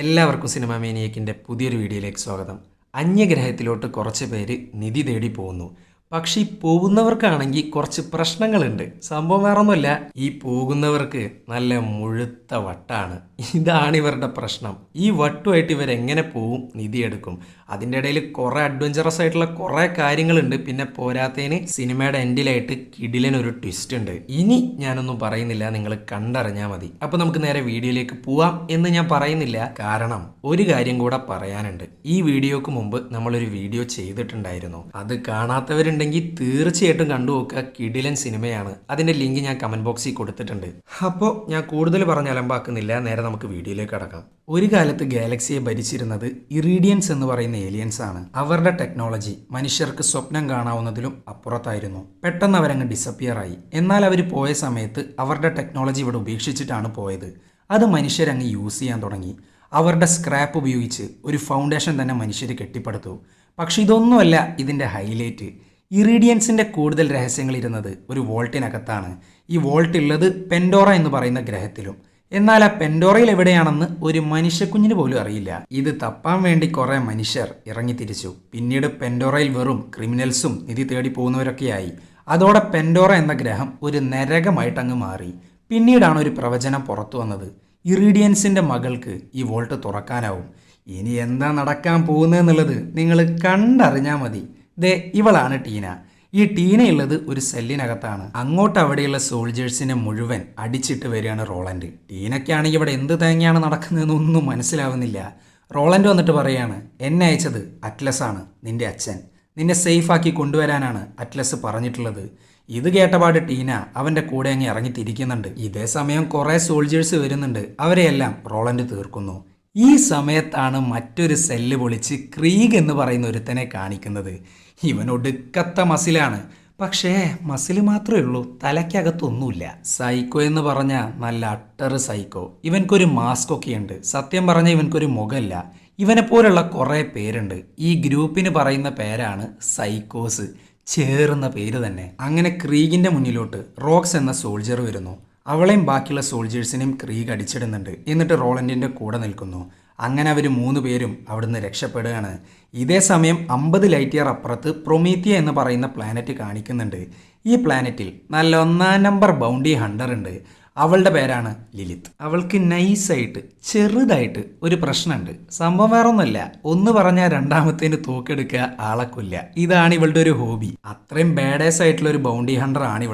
എല്ലാവർക്കും സിനിമ മേനിയക്കിന്റെ പുതിയൊരു വീഡിയോയിലേക്ക് സ്വാഗതം. അന്യഗ്രഹത്തിലോട്ട് കുറച്ച് പേര് നിധി തേടി പോകുന്നു. പക്ഷേ ഈ പോകുന്നവർക്കാണെങ്കിൽ കുറച്ച് പ്രശ്നങ്ങളുണ്ട്. സംഭവം വേറൊന്നുമില്ല. ഈ പോകുന്നവർക്ക് നല്ല മുഴുത്ത വട്ടാണ്. ഇതാണ് ഇവരുടെ പ്രശ്നം. ഈ വട്ടുമായിട്ട് ഇവരെങ്ങനെ പോവും? നിധി എടുക്കും. അതിന്റെ ഇടയിൽ കുറേ അഡ്വഞ്ചറസ് ആയിട്ടുള്ള കുറേ കാര്യങ്ങളുണ്ട്. പിന്നെ പോരാത്തതിന് സിനിമയുടെ എൻഡിലായിട്ട് കിടിലിനൊരു ട്വിസ്റ്റ് ഉണ്ട്. ഇനി ഞാനൊന്നും പറയുന്നില്ല. നിങ്ങൾ കണ്ടറിഞ്ഞാൽ മതി. അപ്പോൾ നമുക്ക് നേരെ വീഡിയോയിലേക്ക് പോവാം എന്ന് ഞാൻ പറയുന്നില്ല. കാരണം ഒരു കാര്യം കൂടെ പറയാനുണ്ട്. ഈ വീഡിയോക്ക് മുമ്പ് നമ്മളൊരു വീഡിയോ ചെയ്തിട്ടുണ്ടായിരുന്നു. അത് കാണാത്തവരുണ്ടെങ്കിൽ തീർച്ചയായിട്ടും കണ്ടു നോക്കുക. കിടിലൻ സിനിമയാണ്. അതിന്റെ ലിങ്ക് ഞാൻ കമന്റ് ബോക്സിൽ കൊടുത്തിട്ടുണ്ട്. അപ്പോൾ ഞാൻ കൂടുതൽ പറഞ്ഞ് അലമ്പാക്കുന്നില്ല. നേരെ നമുക്ക് വീഡിയോയിലേക്ക് കടക്കാം. ഒരു കാലത്ത് ഗാലക്സിയെ ഭരിച്ചിരുന്നത് ഇറീഡിയൻസ് എന്ന് പറയുന്ന ഏലിയൻസ് ആണ്. അവരുടെ ടെക്നോളജി മനുഷ്യർക്ക് സ്വപ്നം കാണാവുന്നതിലും അപ്പുറത്തായിരുന്നു. പെട്ടെന്ന് അവരങ്ങ് ഡിസപ്പിയർ ആയി. എന്നാൽ അവർ പോയ സമയത്ത് അവരുടെ ടെക്നോളജി ഇവിടെ ഉപേക്ഷിച്ചിട്ടാണ് പോയത്. അത് മനുഷ്യരങ്ങ് യൂസ് ചെയ്യാൻ തുടങ്ങി. അവരുടെ സ്ക്രാപ്പ് ഉപയോഗിച്ച് ഒരു ഫൗണ്ടേഷൻ തന്നെ മനുഷ്യർ കെട്ടിപ്പടുത്തു. പക്ഷെ ഇതൊന്നുമല്ല ഇതിന്റെ ഹൈലൈറ്റ് ഇറീഡിയൻസിന്റെ കൂടുതൽ രഹസ്യങ്ങൾ ഇരുന്നത് ഒരു വോൾട്ടിനകത്താണ് ഈ വോൾട്ട് ഉള്ളത് പെൻഡോറ എന്ന് പറയുന്ന ഗ്രഹത്തിലും. എന്നാൽ ആ പെൻഡോറയിൽ എവിടെയാണെന്ന് ഒരു മനുഷ്യക്കുഞ്ഞിന് പോലും അറിയില്ല. ഇത് തപ്പാൻ വേണ്ടി കുറെ മനുഷ്യർ ഇറങ്ങി തിരിച്ചു പിന്നീട് പെൻഡോറയിൽ വെറും ക്രിമിനൽസും നിധി തേടി പോകുന്നവരൊക്കെയായി. അതോടെ പെൻഡോറ എന്ന ഗ്രഹം ഒരു നരകമായിട്ടങ്ങ് മാറി. പിന്നീടാണ് ഒരു പ്രവചനം പുറത്തു വന്നത്. ഇറീഡിയൻസിന്റെ മകൾക്ക് ഈ വോൾട്ട് തുറക്കാനാവും. ഇനി എന്താ നടക്കാൻ പോകുന്നതെന്നുള്ളത് നിങ്ങൾ കണ്ടറിഞ്ഞാൽ മതി. ദേ ഇവളാണ് ടീന. ഈ ടീനയുള്ളത് ഒരു സെല്ലിനകത്താണ്. അങ്ങോട്ട് അവിടെയുള്ള സോൾജേഴ്സിനെ മുഴുവൻ അടിച്ചിട്ട് വരികയാണ് റോളൻഡ് ടീനയ്ക്കാണെങ്കിൽ ഇവിടെ എന്ത് തേങ്ങയാണ് നടക്കുന്നതെന്നൊന്നും മനസ്സിലാവുന്നില്ല. റോളൻഡ് വന്നിട്ട് പറയാണ് എന്നെ അയച്ചത് അറ്റ്ലസ് ആണ് നിന്റെ അച്ഛൻ. നിന്നെ സേഫാക്കി കൊണ്ടുവരാനാണ് അറ്റ്ലസ് പറഞ്ഞിട്ടുള്ളത്. ഇത് കേട്ടപാട് ടീന അവന്റെ കൂടെ അങ്ങ് ഇറങ്ങിത്തിരിക്കുന്നുണ്ട്. ഇതേ സമയം കുറേ സോൾജേഴ്സ് വരുന്നുണ്ട്. അവരെയെല്ലാം റോളൻഡ് തീർക്കുന്നു. ഈ സമയത്താണ് മറ്റൊരു സെല്ല് പൊളിച്ച് ക്രീഗ് എന്ന് പറയുന്ന ഒരുത്തനെ കാണിക്കുന്നത്. ഇവൻ ഒടുക്കത്ത മസിലാണ്. പക്ഷേ മസിൽ മാത്രമേ ഉള്ളൂ. തലയ്ക്കകത്തൊന്നുമില്ല. സൈക്കോ എന്ന് പറഞ്ഞ നല്ല അട്ടർ സൈക്കോ. ഇവൻക്കൊരു മാസ്ക് ഒക്കെ ഉണ്ട് സത്യം പറഞ്ഞാൽ ഇവൻക്കൊരു മുഖമില്ല ഇവനെ പോലുള്ള കുറേ പേരുണ്ട്. ഈ ഗ്രൂപ്പിന് പറയുന്ന പേരാണ് സൈക്കോസ്. ചേർന്ന പേര് തന്നെ. അങ്ങനെ ക്രീഗിന്റെ മുന്നിലോട്ട് റോക്സ് എന്ന സോൾജർ വരുന്നു. അവളെയും ബാക്കിയുള്ള സോൾജേഴ്സിനെയും ക്രീഗ് അടിച്ചിടുന്നുണ്ട്. എന്നിട്ട് റോളൻഡിന്റെ കൂടെ നിൽക്കുന്നു. അങ്ങനെ അവർ മൂന്ന് പേരും അവിടുന്ന് രക്ഷപ്പെടുകയാണ്. ഇതേ സമയം അമ്പത് ലൈറ്റ് ഇയർ അപ്പുറത്ത് പ്രൊമീത്തിയ എന്ന് പറയുന്ന പ്ലാനറ്റ് കാണിക്കുന്നുണ്ട്. ഈ പ്ലാനറ്റിൽ നല്ല ഒന്നാം നമ്പർ ബൗണ്ടി ഹണ്ടർ ഉണ്ട്. അവളുടെ പേരാണ് ലിലിത്ത് അവൾക്ക് നൈസായിട്ട് ചെറുതായിട്ട് ഒരു പ്രശ്നമുണ്ട്. സംഭവം വേറൊന്നുമല്ല. ഒന്ന് പറഞ്ഞാൽ രണ്ടാമത്തേന് തോക്കെടുക്കുക ആളെ കൊല്ല ഇതാണ് ഇവളുടെ ഒരു ഹോബി അത്രയും ബാഡേസ് ആയിട്ടുള്ള ഒരു ബൗണ്ടി ഹണ്ടർ ആണ്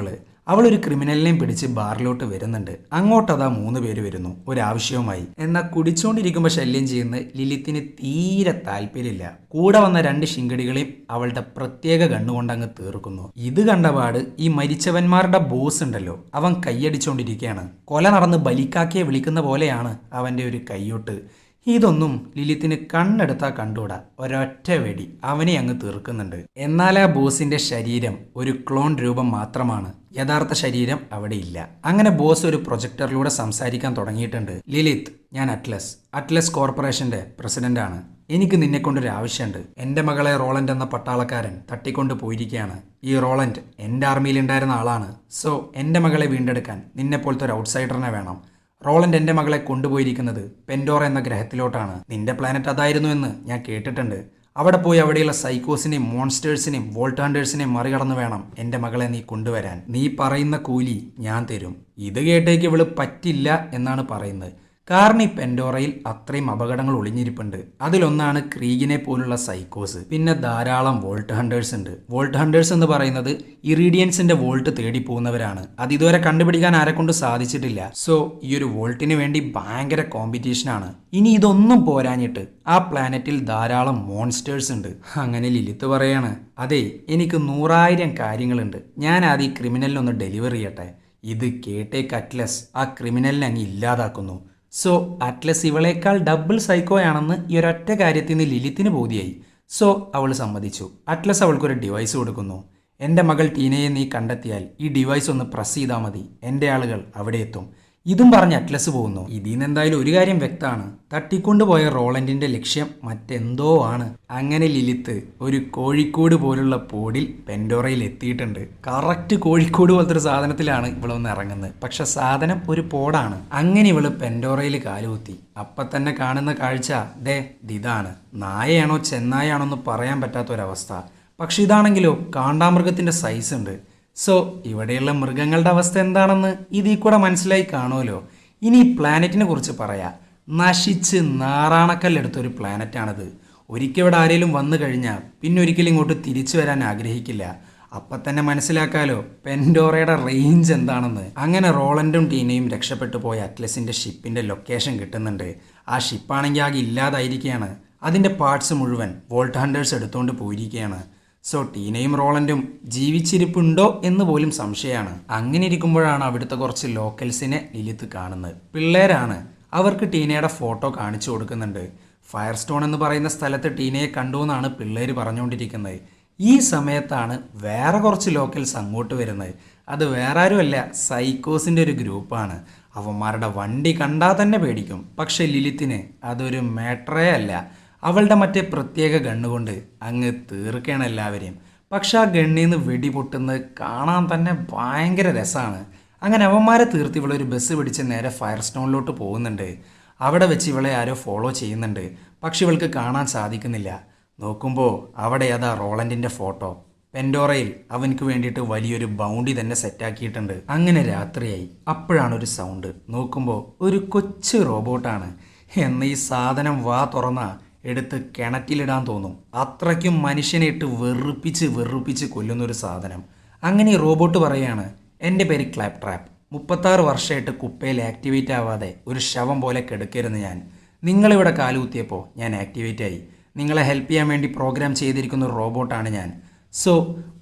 ഒരു ക്രിമിനലിനെയും പിടിച്ച് ബാറിലോട്ട് വരുന്നുണ്ട്. അങ്ങോട്ട് അതാ മൂന്ന് പേര് വരുന്നു. ഒരാവശ്യവുമായി. എന്നാൽ കുടിച്ചുകൊണ്ടിരിക്കുമ്പോൾ ശല്യം ചെയ്യുന്ന ലിലിത്തിന് തീരെ താല്പര്യമില്ല. കൂടെ വന്ന രണ്ട് ശിങ്കടികളെയും അവളുടെ പ്രത്യേക കണ്ണുകൊണ്ട് അങ്ങ് തീർക്കുന്നു. ഇത് കണ്ടപാട് ഈ മരിച്ചവന്മാരുടെ ബോസ് ഉണ്ടല്ലോ. അവൻ കൈയടിച്ചുകൊണ്ടിരിക്കുകയാണ് കൊല നടന്ന് ബലിക്കാക്കിയെ വിളിക്കുന്ന പോലെയാണ് അവന്റെ ഒരു കൈയൊട്ട്. ഇതൊന്നും ലിലിത്തിന് കണ്ണെടുത്താ കണ്ടുകൂടാ. ഒരൊറ്റ വെടി അവനെ അങ്ങ് തീർക്കുന്നുണ്ട്. എന്നാൽ ആ ബോസിന്റെ ശരീരം ഒരു ക്ലോൺ രൂപം മാത്രമാണ്. യഥാർത്ഥ ശരീരം അവിടെ ഇല്ല. അങ്ങനെ ബോസ് ഒരു പ്രൊജക്ടറിലൂടെ സംസാരിക്കാൻ തുടങ്ങിയിട്ടുണ്ട്. ലിലിത്ത് ഞാൻ അറ്റ്ലസ്. അറ്റ്ലസ് കോർപ്പറേഷന്റെ പ്രസിഡന്റാണ്. എനിക്ക് നിന്നെ കൊണ്ടൊരു ആവശ്യമുണ്ട്. എന്റെ മകളെ റോളൻഡ് എന്ന പട്ടാളക്കാരൻ തട്ടിക്കൊണ്ട് പോയിരിക്കുകയാണ്. ഈ റോളൻഡ് എന്റെ ആർമിയിൽ ഉണ്ടായിരുന്ന ആളാണ്. സോ എന്റെ മകളെ വീണ്ടെടുക്കാൻ നിന്നെ പോലത്തെ ഒരു ഔട്ട്സൈഡറിനെ വേണം. റോളൻഡ് എന്റെ മകളെ കൊണ്ടുപോയിരിക്കുന്നത് പെൻഡോറ എന്ന ഗ്രഹത്തിലോട്ടാണ്. നിന്റെ പ്ലാനറ്റ് അതായിരുന്നു എന്ന് ഞാൻ കേട്ടിട്ടുണ്ട്. അവിടെ പോയി അവിടെയുള്ള സൈക്കോസിനെയും മോൺസ്റ്റേഴ്സിനെയും വോൾട്ടാണ്ടേഴ്സിനെയും മറികടന്ന് വേണം എന്റെ മകളെ നീ കൊണ്ടുവരാൻ. നീ പറയുന്ന കൂലി ഞാൻ തരും. ഇത് കേട്ടേക്ക് ഇവൾ പറ്റില്ല എന്നാണ് പറയുന്നത്. കാരണം ഈ പെൻഡോറയിൽ അത്രയും അപകടങ്ങൾ ഒളിഞ്ഞിരിപ്പുണ്ട്. അതിലൊന്നാണ് ക്രീഗിനെ പോലുള്ള സൈക്കോസ്. പിന്നെ ധാരാളം വോൾട്ട് ഹണ്ടേഴ്സ് ഉണ്ട്. വോൾട്ട് ഹണ്ടേഴ്സ് എന്ന് പറയുന്നത് ഇറീഡിയൻസിന്റെ വോൾട്ട് തേടി പോകുന്നവരാണ്. അത് ഇതുവരെ കണ്ടുപിടിക്കാൻ ആരെ കൊണ്ട് സാധിച്ചിട്ടില്ല. സോ ഈ ഒരു വോൾട്ടിന് വേണ്ടി ഭയങ്കര കോമ്പറ്റീഷൻ ആണ്. ഇനി ഇതൊന്നും പോരാഞ്ഞിട്ട് ആ പ്ലാനറ്റിൽ ധാരാളം മോൺസ്റ്റേഴ്സ് ഉണ്ട്. അങ്ങനെ ലിലിത്ത് പറയാണ്. അതെ എനിക്ക് നൂറായിരം കാര്യങ്ങളുണ്ട്. ഞാൻ ആദ്യം ഈ ക്രിമിനലിനൊന്ന് ഡെലിവർ ചെയ്യട്ടെ. ഇത് കേട്ടേ അറ്റ്ലസ് ആ ക്രിമിനലിനെ അങ്ങ് ഇല്ലാതാക്കുന്നു. സോ അറ്റ്ലസ് ഇവളേക്കാൾ ഡബിൾ സൈക്കോയാണെന്ന് ഈ ഒരൊറ്റ കാര്യത്തിൽ നിന്ന് ലിലിത്തിന് ബോധിയായി. സോ അവൾ സമ്മതിച്ചു. അറ്റ്ലസ് അവൾക്കൊരു ഡിവൈസ് കൊടുക്കുന്നു. എന്റെ മകൾ ടീനയെ നീ കണ്ടെത്തിയാൽ ഈ ഡിവൈസ് ഒന്ന് പ്രസ് ചെയ്താൽ മതി. എന്റെ ആളുകൾ അവിടെ എത്തും. ഇതും പറഞ്ഞ് അറ്റ്ലസ് പോകുന്നു. ഇതിൽ നിന്ന് എന്തായാലും ഒരു കാര്യം വ്യക്തമാണ്. തട്ടിക്കൊണ്ടുപോയ റോളൻഡിന്റെ ലക്ഷ്യം മറ്റെന്തോ ആണ്. അങ്ങനെ ലിലിത്ത് ഒരു കോഴിക്കോട് പോലുള്ള പോഡിൽ പെൻഡോറയിൽ എത്തിയിട്ടുണ്ട്. കറക്റ്റ് കോഴിക്കോട് പോലത്തെ ഒരു സാധനത്തിലാണ് ഇവളൊന്ന് ഇറങ്ങുന്നത്. പക്ഷെ സാധനം ഒരു പോടാണ്. അങ്ങനെ ഇവൾ പെൻഡോറയിൽ കാലുകുത്തി. അപ്പൊ തന്നെ കാണുന്ന കാഴ്ച ദേ ഇതാണ്. നായയാണോ ചെന്നായാണോ എന്ന് പറയാൻ പറ്റാത്തൊരവസ്ഥ. പക്ഷെ ഇതാണെങ്കിലോ കാണ്ടാമൃഗത്തിന്റെ സൈസ് ഉണ്ട്. സോ ഇവിടെയുള്ള മൃഗങ്ങളുടെ അവസ്ഥ എന്താണെന്ന് ഇതിൽ കൂടെ മനസ്സിലായി കാണുമല്ലോ. ഇനി ഈ പ്ലാനറ്റിനെ കുറിച്ച് പറയാം. നശിച്ച് നാറാണക്കല്ലെടുത്ത ഒരു പ്ലാനറ്റാണിത്. ഒരിക്കൽ ഇവിടെ ആരെങ്കിലും വന്നു കഴിഞ്ഞാൽ പിന്നെ ഒരിക്കലും ഇങ്ങോട്ട് തിരിച്ചു വരാൻ ആഗ്രഹിക്കില്ല. അപ്പം തന്നെ മനസ്സിലാക്കാലോ പെൻഡോറയുടെ റേഞ്ച് എന്താണെന്ന്. അങ്ങനെ റോളൻഡും ടീനയും രക്ഷപ്പെട്ടു പോയ അറ്റ്ലസിന്റെ ഷിപ്പിന്റെ ലൊക്കേഷൻ കിട്ടുന്നുണ്ട്. ആ ഷിപ്പാണെങ്കിൽ ആകെ ഇല്ലാതായിരിക്കുകയാണ്. അതിന്റെ പാർട്സ് മുഴുവൻ വോൾട്ട് ഹണ്ടേഴ്സ് എടുത്തുകൊണ്ട് പോയിരിക്കുകയാണ്. സോ ടീനയും റോളൻഡും ജീവിച്ചിരിപ്പുണ്ടോ എന്ന് പോലും സംശയമാണ്. അങ്ങനെ ഇരിക്കുമ്പോഴാണ് അവിടുത്തെ കുറച്ച് ലോക്കൽസിനെ ലിലിത്ത് കാണുന്നത്. പിള്ളേരാണ്. അവർക്ക് ടീനയുടെ ഫോട്ടോ കാണിച്ചു കൊടുക്കുന്നുണ്ട്. ഫയർ സ്റ്റോൺ എന്ന് പറയുന്ന സ്ഥലത്ത് ടീനയെ കണ്ടു എന്നാണ് പിള്ളേർ പറഞ്ഞുകൊണ്ടിരിക്കുന്നത്. ഈ സമയത്താണ് വേറെ കുറച്ച് ലോക്കൽസ് അങ്ങോട്ട് വരുന്നത്. അത് വേറെ ആരുമല്ല സൈക്കോസിന്റെ ഒരു ഗ്രൂപ്പാണ്. അവന്മാരുടെ വണ്ടി കണ്ടാൽ തന്നെ പേടിക്കും. പക്ഷേ ലിലിത്തിന് അതൊരു മാറ്ററേ അല്ല. അവളുടെ മറ്റേ പ്രത്യേക ഗണ്ണുകൊണ്ട് അങ്ങ് തീർക്കണം എല്ലാവരെയും. പക്ഷെ ആ ഗണ്ണിൽ നിന്ന് വെടി പൊട്ടുന്നത് കാണാൻ തന്നെ ഭയങ്കര രസമാണ് അങ്ങനെ അവന്മാരെ തീർത്ത് ഇവളൊരു ബസ് പിടിച്ച് നേരെ ഫയർ സ്റ്റോണിലോട്ട് പോകുന്നുണ്ട്. അവിടെ വെച്ച് ഇവളെ ആരോ ഫോളോ ചെയ്യുന്നുണ്ട്. പക്ഷെ ഇവൾക്ക് കാണാൻ സാധിക്കുന്നില്ല. നോക്കുമ്പോൾ അവിടെ അതാ റോളൻഡിന്റെ ഫോട്ടോ. പെൻഡോറയിൽ അവനക്ക് വേണ്ടിയിട്ട് വലിയൊരു ബൗണ്ടി തന്നെ സെറ്റാക്കിയിട്ടുണ്ട്. അങ്ങനെ രാത്രിയായി. അപ്പോഴാണ് ഒരു സൗണ്ട്. നോക്കുമ്പോൾ ഒരു കൊച്ചു റോബോട്ടാണ്. എന്ന ഈ സാധനം വാ തുറന്ന എടുത്ത് കിണറ്റിലിടാൻ തോന്നും. അത്രയ്ക്കും മനുഷ്യനെ ഇട്ട് വെറുപ്പിച്ച് വെറുപ്പിച്ച് കൊല്ലുന്നൊരു സാധനം. അങ്ങനെ ഈ റോബോട്ട് പറയാണ് എന്റെ പേര് ക്ലാപ് ട്രാപ്പ് മുപ്പത്താറ് വർഷമായിട്ട് കുപ്പയിൽ ആക്ടിവേറ്റ് ആവാതെ ഒരു ശവം പോലെ കെടുക്കരുന്ന് ഞാൻ. നിങ്ങളിവിടെ കാലുകുത്തിയപ്പോൾ ഞാൻ ആക്ടിവേറ്റ് ആയി. നിങ്ങളെ ഹെൽപ്പ് ചെയ്യാൻ വേണ്ടി പ്രോഗ്രാം ചെയ്തിരിക്കുന്ന റോബോട്ടാണ് ഞാൻ. സോ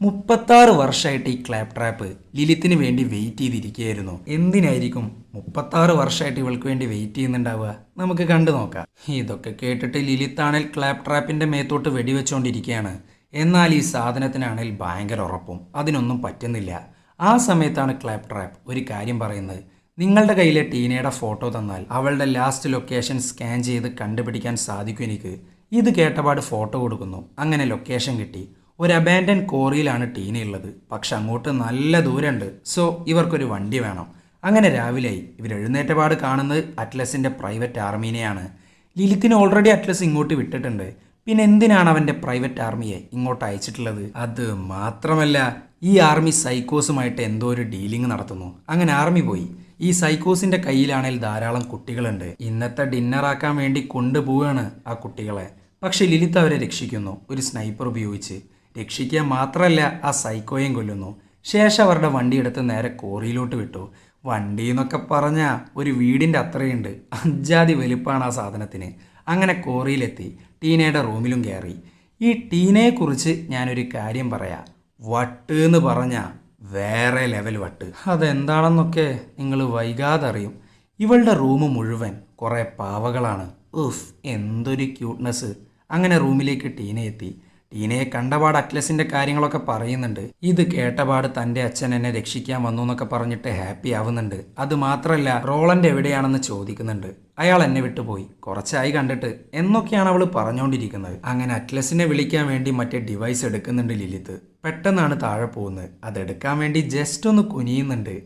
മുപ്പത്താറ് വർഷമായിട്ട് ഈ ക്ലാപ് ട്രാപ്പ് ലിലിത്തിന് വേണ്ടി വെയിറ്റ് ചെയ്തിരിക്കുകയായിരുന്നു. എന്തിനായിരിക്കും മുപ്പത്താറ് വർഷമായിട്ട് ഇവൾക്ക് വേണ്ടി വെയിറ്റ് ചെയ്യുന്നുണ്ടാവുക? നമുക്ക് കണ്ടു നോക്കാം. ഇതൊക്കെ കേട്ടിട്ട് ലിലിത്താണേൽ ക്ലാപ് ട്രാപ്പിന്റെ മേത്തോട്ട് വെടിവെച്ചുകൊണ്ടിരിക്കുകയാണ് എന്നാൽ ഈ സാധനത്തിനാണേൽ ഭയങ്കര ഉറപ്പും അതിനൊന്നും പറ്റുന്നില്ല. ആ സമയത്താണ് ക്ലാപ് ട്രാപ്പ് ഒരു കാര്യം പറയുന്നത്. നിങ്ങളുടെ കയ്യിലെ ടീനയുടെ ഫോട്ടോ തന്നാൽ അവളുടെ ലാസ്റ്റ് ലൊക്കേഷൻ സ്കാൻ ചെയ്ത് കണ്ടുപിടിക്കാൻ സാധിക്കും എനിക്ക്. ഇത് കേട്ടപാട് ഫോട്ടോ കൊടുക്കുന്നു. അങ്ങനെ ലൊക്കേഷൻ കിട്ടി. ഒരു അബാൻഡൻ കോറിയിലാണ് ടീന ഉള്ളത്. പക്ഷെ അങ്ങോട്ട് നല്ല ദൂരമുണ്ട്. സോ ഇവർക്കൊരു വണ്ടി വേണം. അങ്ങനെ രാവിലെയായി. ഇവർ എഴുന്നേറ്റപാട് കാണുന്നത് അറ്റ്ലസിന്റെ പ്രൈവറ്റ് ആർമീനെയാണ് ലിലിത്തിന് ഓൾറെഡി അറ്റ്ലസ് ഇങ്ങോട്ട് വിട്ടിട്ടുണ്ട്. പിന്നെ എന്തിനാണ് അവന്റെ പ്രൈവറ്റ് ആർമിയെ ഇങ്ങോട്ട് അയച്ചിട്ടുള്ളത്? അത് മാത്രമല്ല ഈ ആർമി സൈക്കോസുമായിട്ട് എന്തോ ഒരു ഡീലിംഗ് നടത്തുന്നു. അങ്ങനെ ആർമി പോയി. ഈ സൈക്കോസിന്റെ കയ്യിലാണെങ്കിൽ ധാരാളം കുട്ടികളുണ്ട്. ഇന്നത്തെ ഡിന്നർ ആക്കാൻ വേണ്ടി കൊണ്ടുപോവുകയാണ് ആ കുട്ടികളെ. പക്ഷേ ലിലിത്ത് അവരെ രക്ഷിക്കുന്നു. ഒരു സ്നൈപ്പർ ഉപയോഗിച്ച്. രക്ഷിക്കുക മാത്രമല്ല ആ സൈക്കോയും കൊല്ലുന്നു. ശേഷം അവരുടെ വണ്ടി എടുത്ത് നേരെ കോറിയിലോട്ട് വിട്ടു. വണ്ടി എന്നൊക്കെ പറഞ്ഞാൽ ഒരു വീടിന്റെ അത്രയുണ്ട്. അഞ്ചാതി വലുപ്പാണ് ആ സാധനത്തിന്. അങ്ങനെ കോറിയിലെത്തി ടീനയുടെ റൂമിലും കയറി. ഈ ടീനയെക്കുറിച്ച് ഞാനൊരു കാര്യം പറയാം. വട്ട് എന്ന് പറഞ്ഞാൽ വേറെ ലെവൽ വട്ട്. അതെന്താണെന്നൊക്കെ നിങ്ങൾ വൈകാതെ അറിയും ഇവളുടെ റൂം മുഴുവൻ കുറേ പാവകളാണ്. ഉഫ് എന്തൊരു ക്യൂട്ട്നെസ് അങ്ങനെ റൂമിലേക്ക് ടീന എത്തി ടീനയെ കണ്ടപാട് അറ്റ്ലസിന്റെ കാര്യങ്ങളൊക്കെ പറയുന്നുണ്ട്. ഇത് കേട്ടപാട് തന്റെ അച്ഛൻ എന്നെ രക്ഷിക്കാൻ വന്നു എന്നൊക്കെ പറഞ്ഞിട്ട് ഹാപ്പി ആവുന്നുണ്ട്. അത് മാത്രമല്ല റോളൻഡ് എവിടെയാണെന്ന് ചോദിക്കുന്നുണ്ട്. അയാൾ എന്നെ വിട്ടുപോയി. കുറച്ചായി കണ്ടിട്ട് എന്നൊക്കെയാണ് അവൾ പറഞ്ഞുകൊണ്ടിരിക്കുന്നത് അങ്ങനെ അറ്റ്ലസിനെ വിളിക്കാൻ വേണ്ടി മറ്റേ ഡിവൈസ് എടുക്കുന്നുണ്ട് ലിലിത്ത് പെട്ടെന്നാണ് താഴെ പോകുന്നത്. അതെടുക്കാൻ വേണ്ടി ജസ്റ്റ് ഒന്ന് കുനിയുന്നുണ്ട്.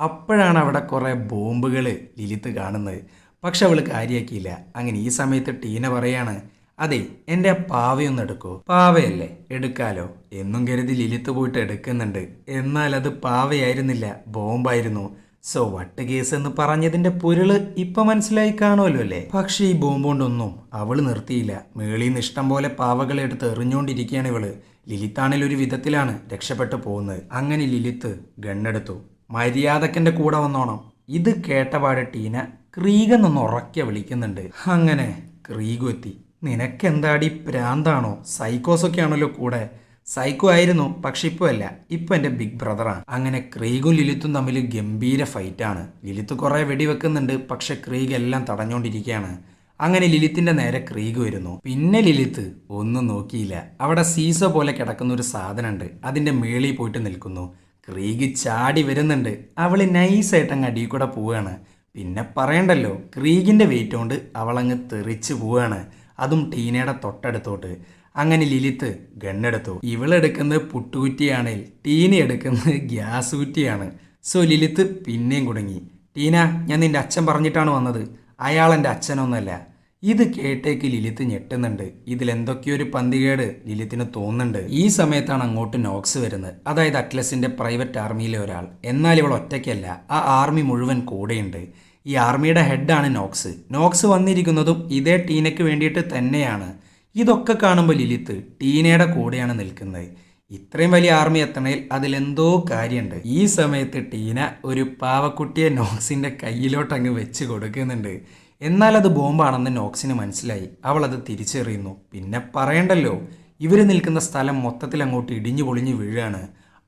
അപ്പോഴാണ് അവിടെ കുറേ ബോംബുകൾ ലിലിത്ത് കാണുന്നത്. പക്ഷെ അവൾ കാര്യമാക്കിയില്ല അങ്ങനെ ഈ സമയത്ത് ടീന പറയാണ് അതെ എന്റെ ആ പാവയൊന്ന് എടുക്കോ പാവയല്ലേ? എടുക്കാലോ? എന്നും കരുതി ലിലിത്ത് പോയിട്ട് എടുക്കുന്നുണ്ട്. എന്നാൽ അത് പാവയായിരുന്നില്ല ബോംബായിരുന്നു. സോ വട്ട് കേസ് എന്ന് പറഞ്ഞതിന്റെ പൊരുൾ ഇപ്പൊ മനസ്സിലായി കാണുമല്ലോ അല്ലേ? പക്ഷേ ഈ ബോംബ് കൊണ്ടൊന്നും അവൾ നിർത്തിയില്ല. മേളിൽ നിന്ന് ഇഷ്ടം പോലെ പാവകളെ എടുത്ത് എറിഞ്ഞുകൊണ്ടിരിക്കുകയാണ് ഇവൾ. ലിലിത്താണെങ്കിൽ ഒരു വിധത്തിലാണ് രക്ഷപ്പെട്ടു പോകുന്നത്. അങ്ങനെ ലിലിത്ത് ഗണ്ണെടുത്തു. മര്യാദക്കന്റെ കൂടെ വന്നോണം. ഇത് കേട്ടപാട് ടീന ക്രീഗെന്നൊന്ന് ഉറക്കെ വിളിക്കുന്നുണ്ട്. അങ്ങനെ ക്രീഗു എത്തി നിനക്കെന്താടി പ്രാന്താണോ? സൈക്കോസൊക്കെ ആണല്ലോ കൂടെ. സൈക്കോ ആയിരുന്നു പക്ഷെ ഇപ്പോൾ അല്ല. ഇപ്പൊ എന്റെ ബിഗ് ബ്രദറാണ്. അങ്ങനെ ക്രീഗും ലിലിത്തും തമ്മിൽ ഗംഭീര ഫൈറ്റാണ്. ലിലിത്ത് കുറേ വെടിവെക്കുന്നുണ്ട് പക്ഷെ ക്രീഗ് എല്ലാം തടഞ്ഞുകൊണ്ടിരിക്കുകയാണ് അങ്ങനെ ലിലിത്തിന്റെ നേരെ ക്രീഗ് വരുന്നു. പിന്നെ ലിലിത്ത് ഒന്നും നോക്കിയില്ല. അവിടെ സീസോ പോലെ കിടക്കുന്ന ഒരു സാധനമുണ്ട് അതിന്റെ മേളിൽ പോയിട്ട് നിൽക്കുന്നു. ക്രീഗ് ചാടി വരുന്നുണ്ട്. അവൾ നൈസായിട്ട് അങ്ങ് അടിയിൽ കൂടെ പോവുകയാണ്. പിന്നെ പറയണ്ടല്ലോ ക്രീഗിന്റെ വെയിറ്റ് കൊണ്ട് അവളങ്ങ് തെറിച്ച് പോവാണ് അതും ടീനയുടെ തൊട്ടടുത്തോട്ട്. അങ്ങനെ ലിലിത്ത് ഗണ്ണെടുത്തു. ഇവളെടുക്കുന്നത് പുട്ടുകുറ്റിയാണെങ്കിൽ ടീന എടുക്കുന്നത് ഗ്യാസ് കുറ്റിയാണ് സോ ലിലിത്ത് പിന്നെയും കുടുങ്ങി. ടീന ഞാൻ നിന്റെ അച്ഛൻ പറഞ്ഞിട്ടാണ് വന്നത്. അയാൾ എന്റെ അച്ഛനൊന്നല്ല. ഇത് കേട്ടേക്ക് ലിലിത്ത് ഞെട്ടുന്നുണ്ട്. ഇതിലെന്തൊക്കെയോ ഒരു പന്തികേട് ലിലിത്തിന് തോന്നുന്നുണ്ട്. ഈ സമയത്താണ് അങ്ങോട്ട് നോക്സ് വരുന്നത്. അതായത് അറ്റ്ലസിന്റെ പ്രൈവറ്റ് ആർമിയിലെ ഒരാൾ. എന്നാൽ ഇവൾ ഒറ്റയ്ക്കല്ല. ആ ആർമി മുഴുവൻ കൂടെയുണ്ട്. ഈ ആർമിയുടെ ഹെഡാണ് നോക്സ്. നോക്സ് വന്നിരിക്കുന്നതും ഇതേ ടീനയ്ക്ക് വേണ്ടിയിട്ട് തന്നെയാണ്. ഇതൊക്കെ കാണുമ്പോൾ ലിലിത്ത് ടീനയുടെ കൂടെയാണ് നിൽക്കുന്നത്. ഇത്രയും വലിയ ആർമി എത്തണേൽ അതിലെന്തോ കാര്യമുണ്ട് ഈ സമയത്ത് ടീന ഒരു പാവക്കുട്ടിയെ നോക്സിന്റെ കയ്യിലോട്ട് അങ്ങ് വെച്ച് കൊടുക്കുന്നുണ്ട്. എന്നാൽ അത് ബോംബാണെന്ന് നോക്സിന് മനസ്സിലായി. അവൾ അത് തിരിച്ചറിയുന്നു. പിന്നെ പറയണ്ടല്ലോ ഇവർ നിൽക്കുന്ന സ്ഥലം മൊത്തത്തിൽ അങ്ങോട്ട് ഇടിഞ്ഞു പൊളിഞ്ഞു വീഴാണ്.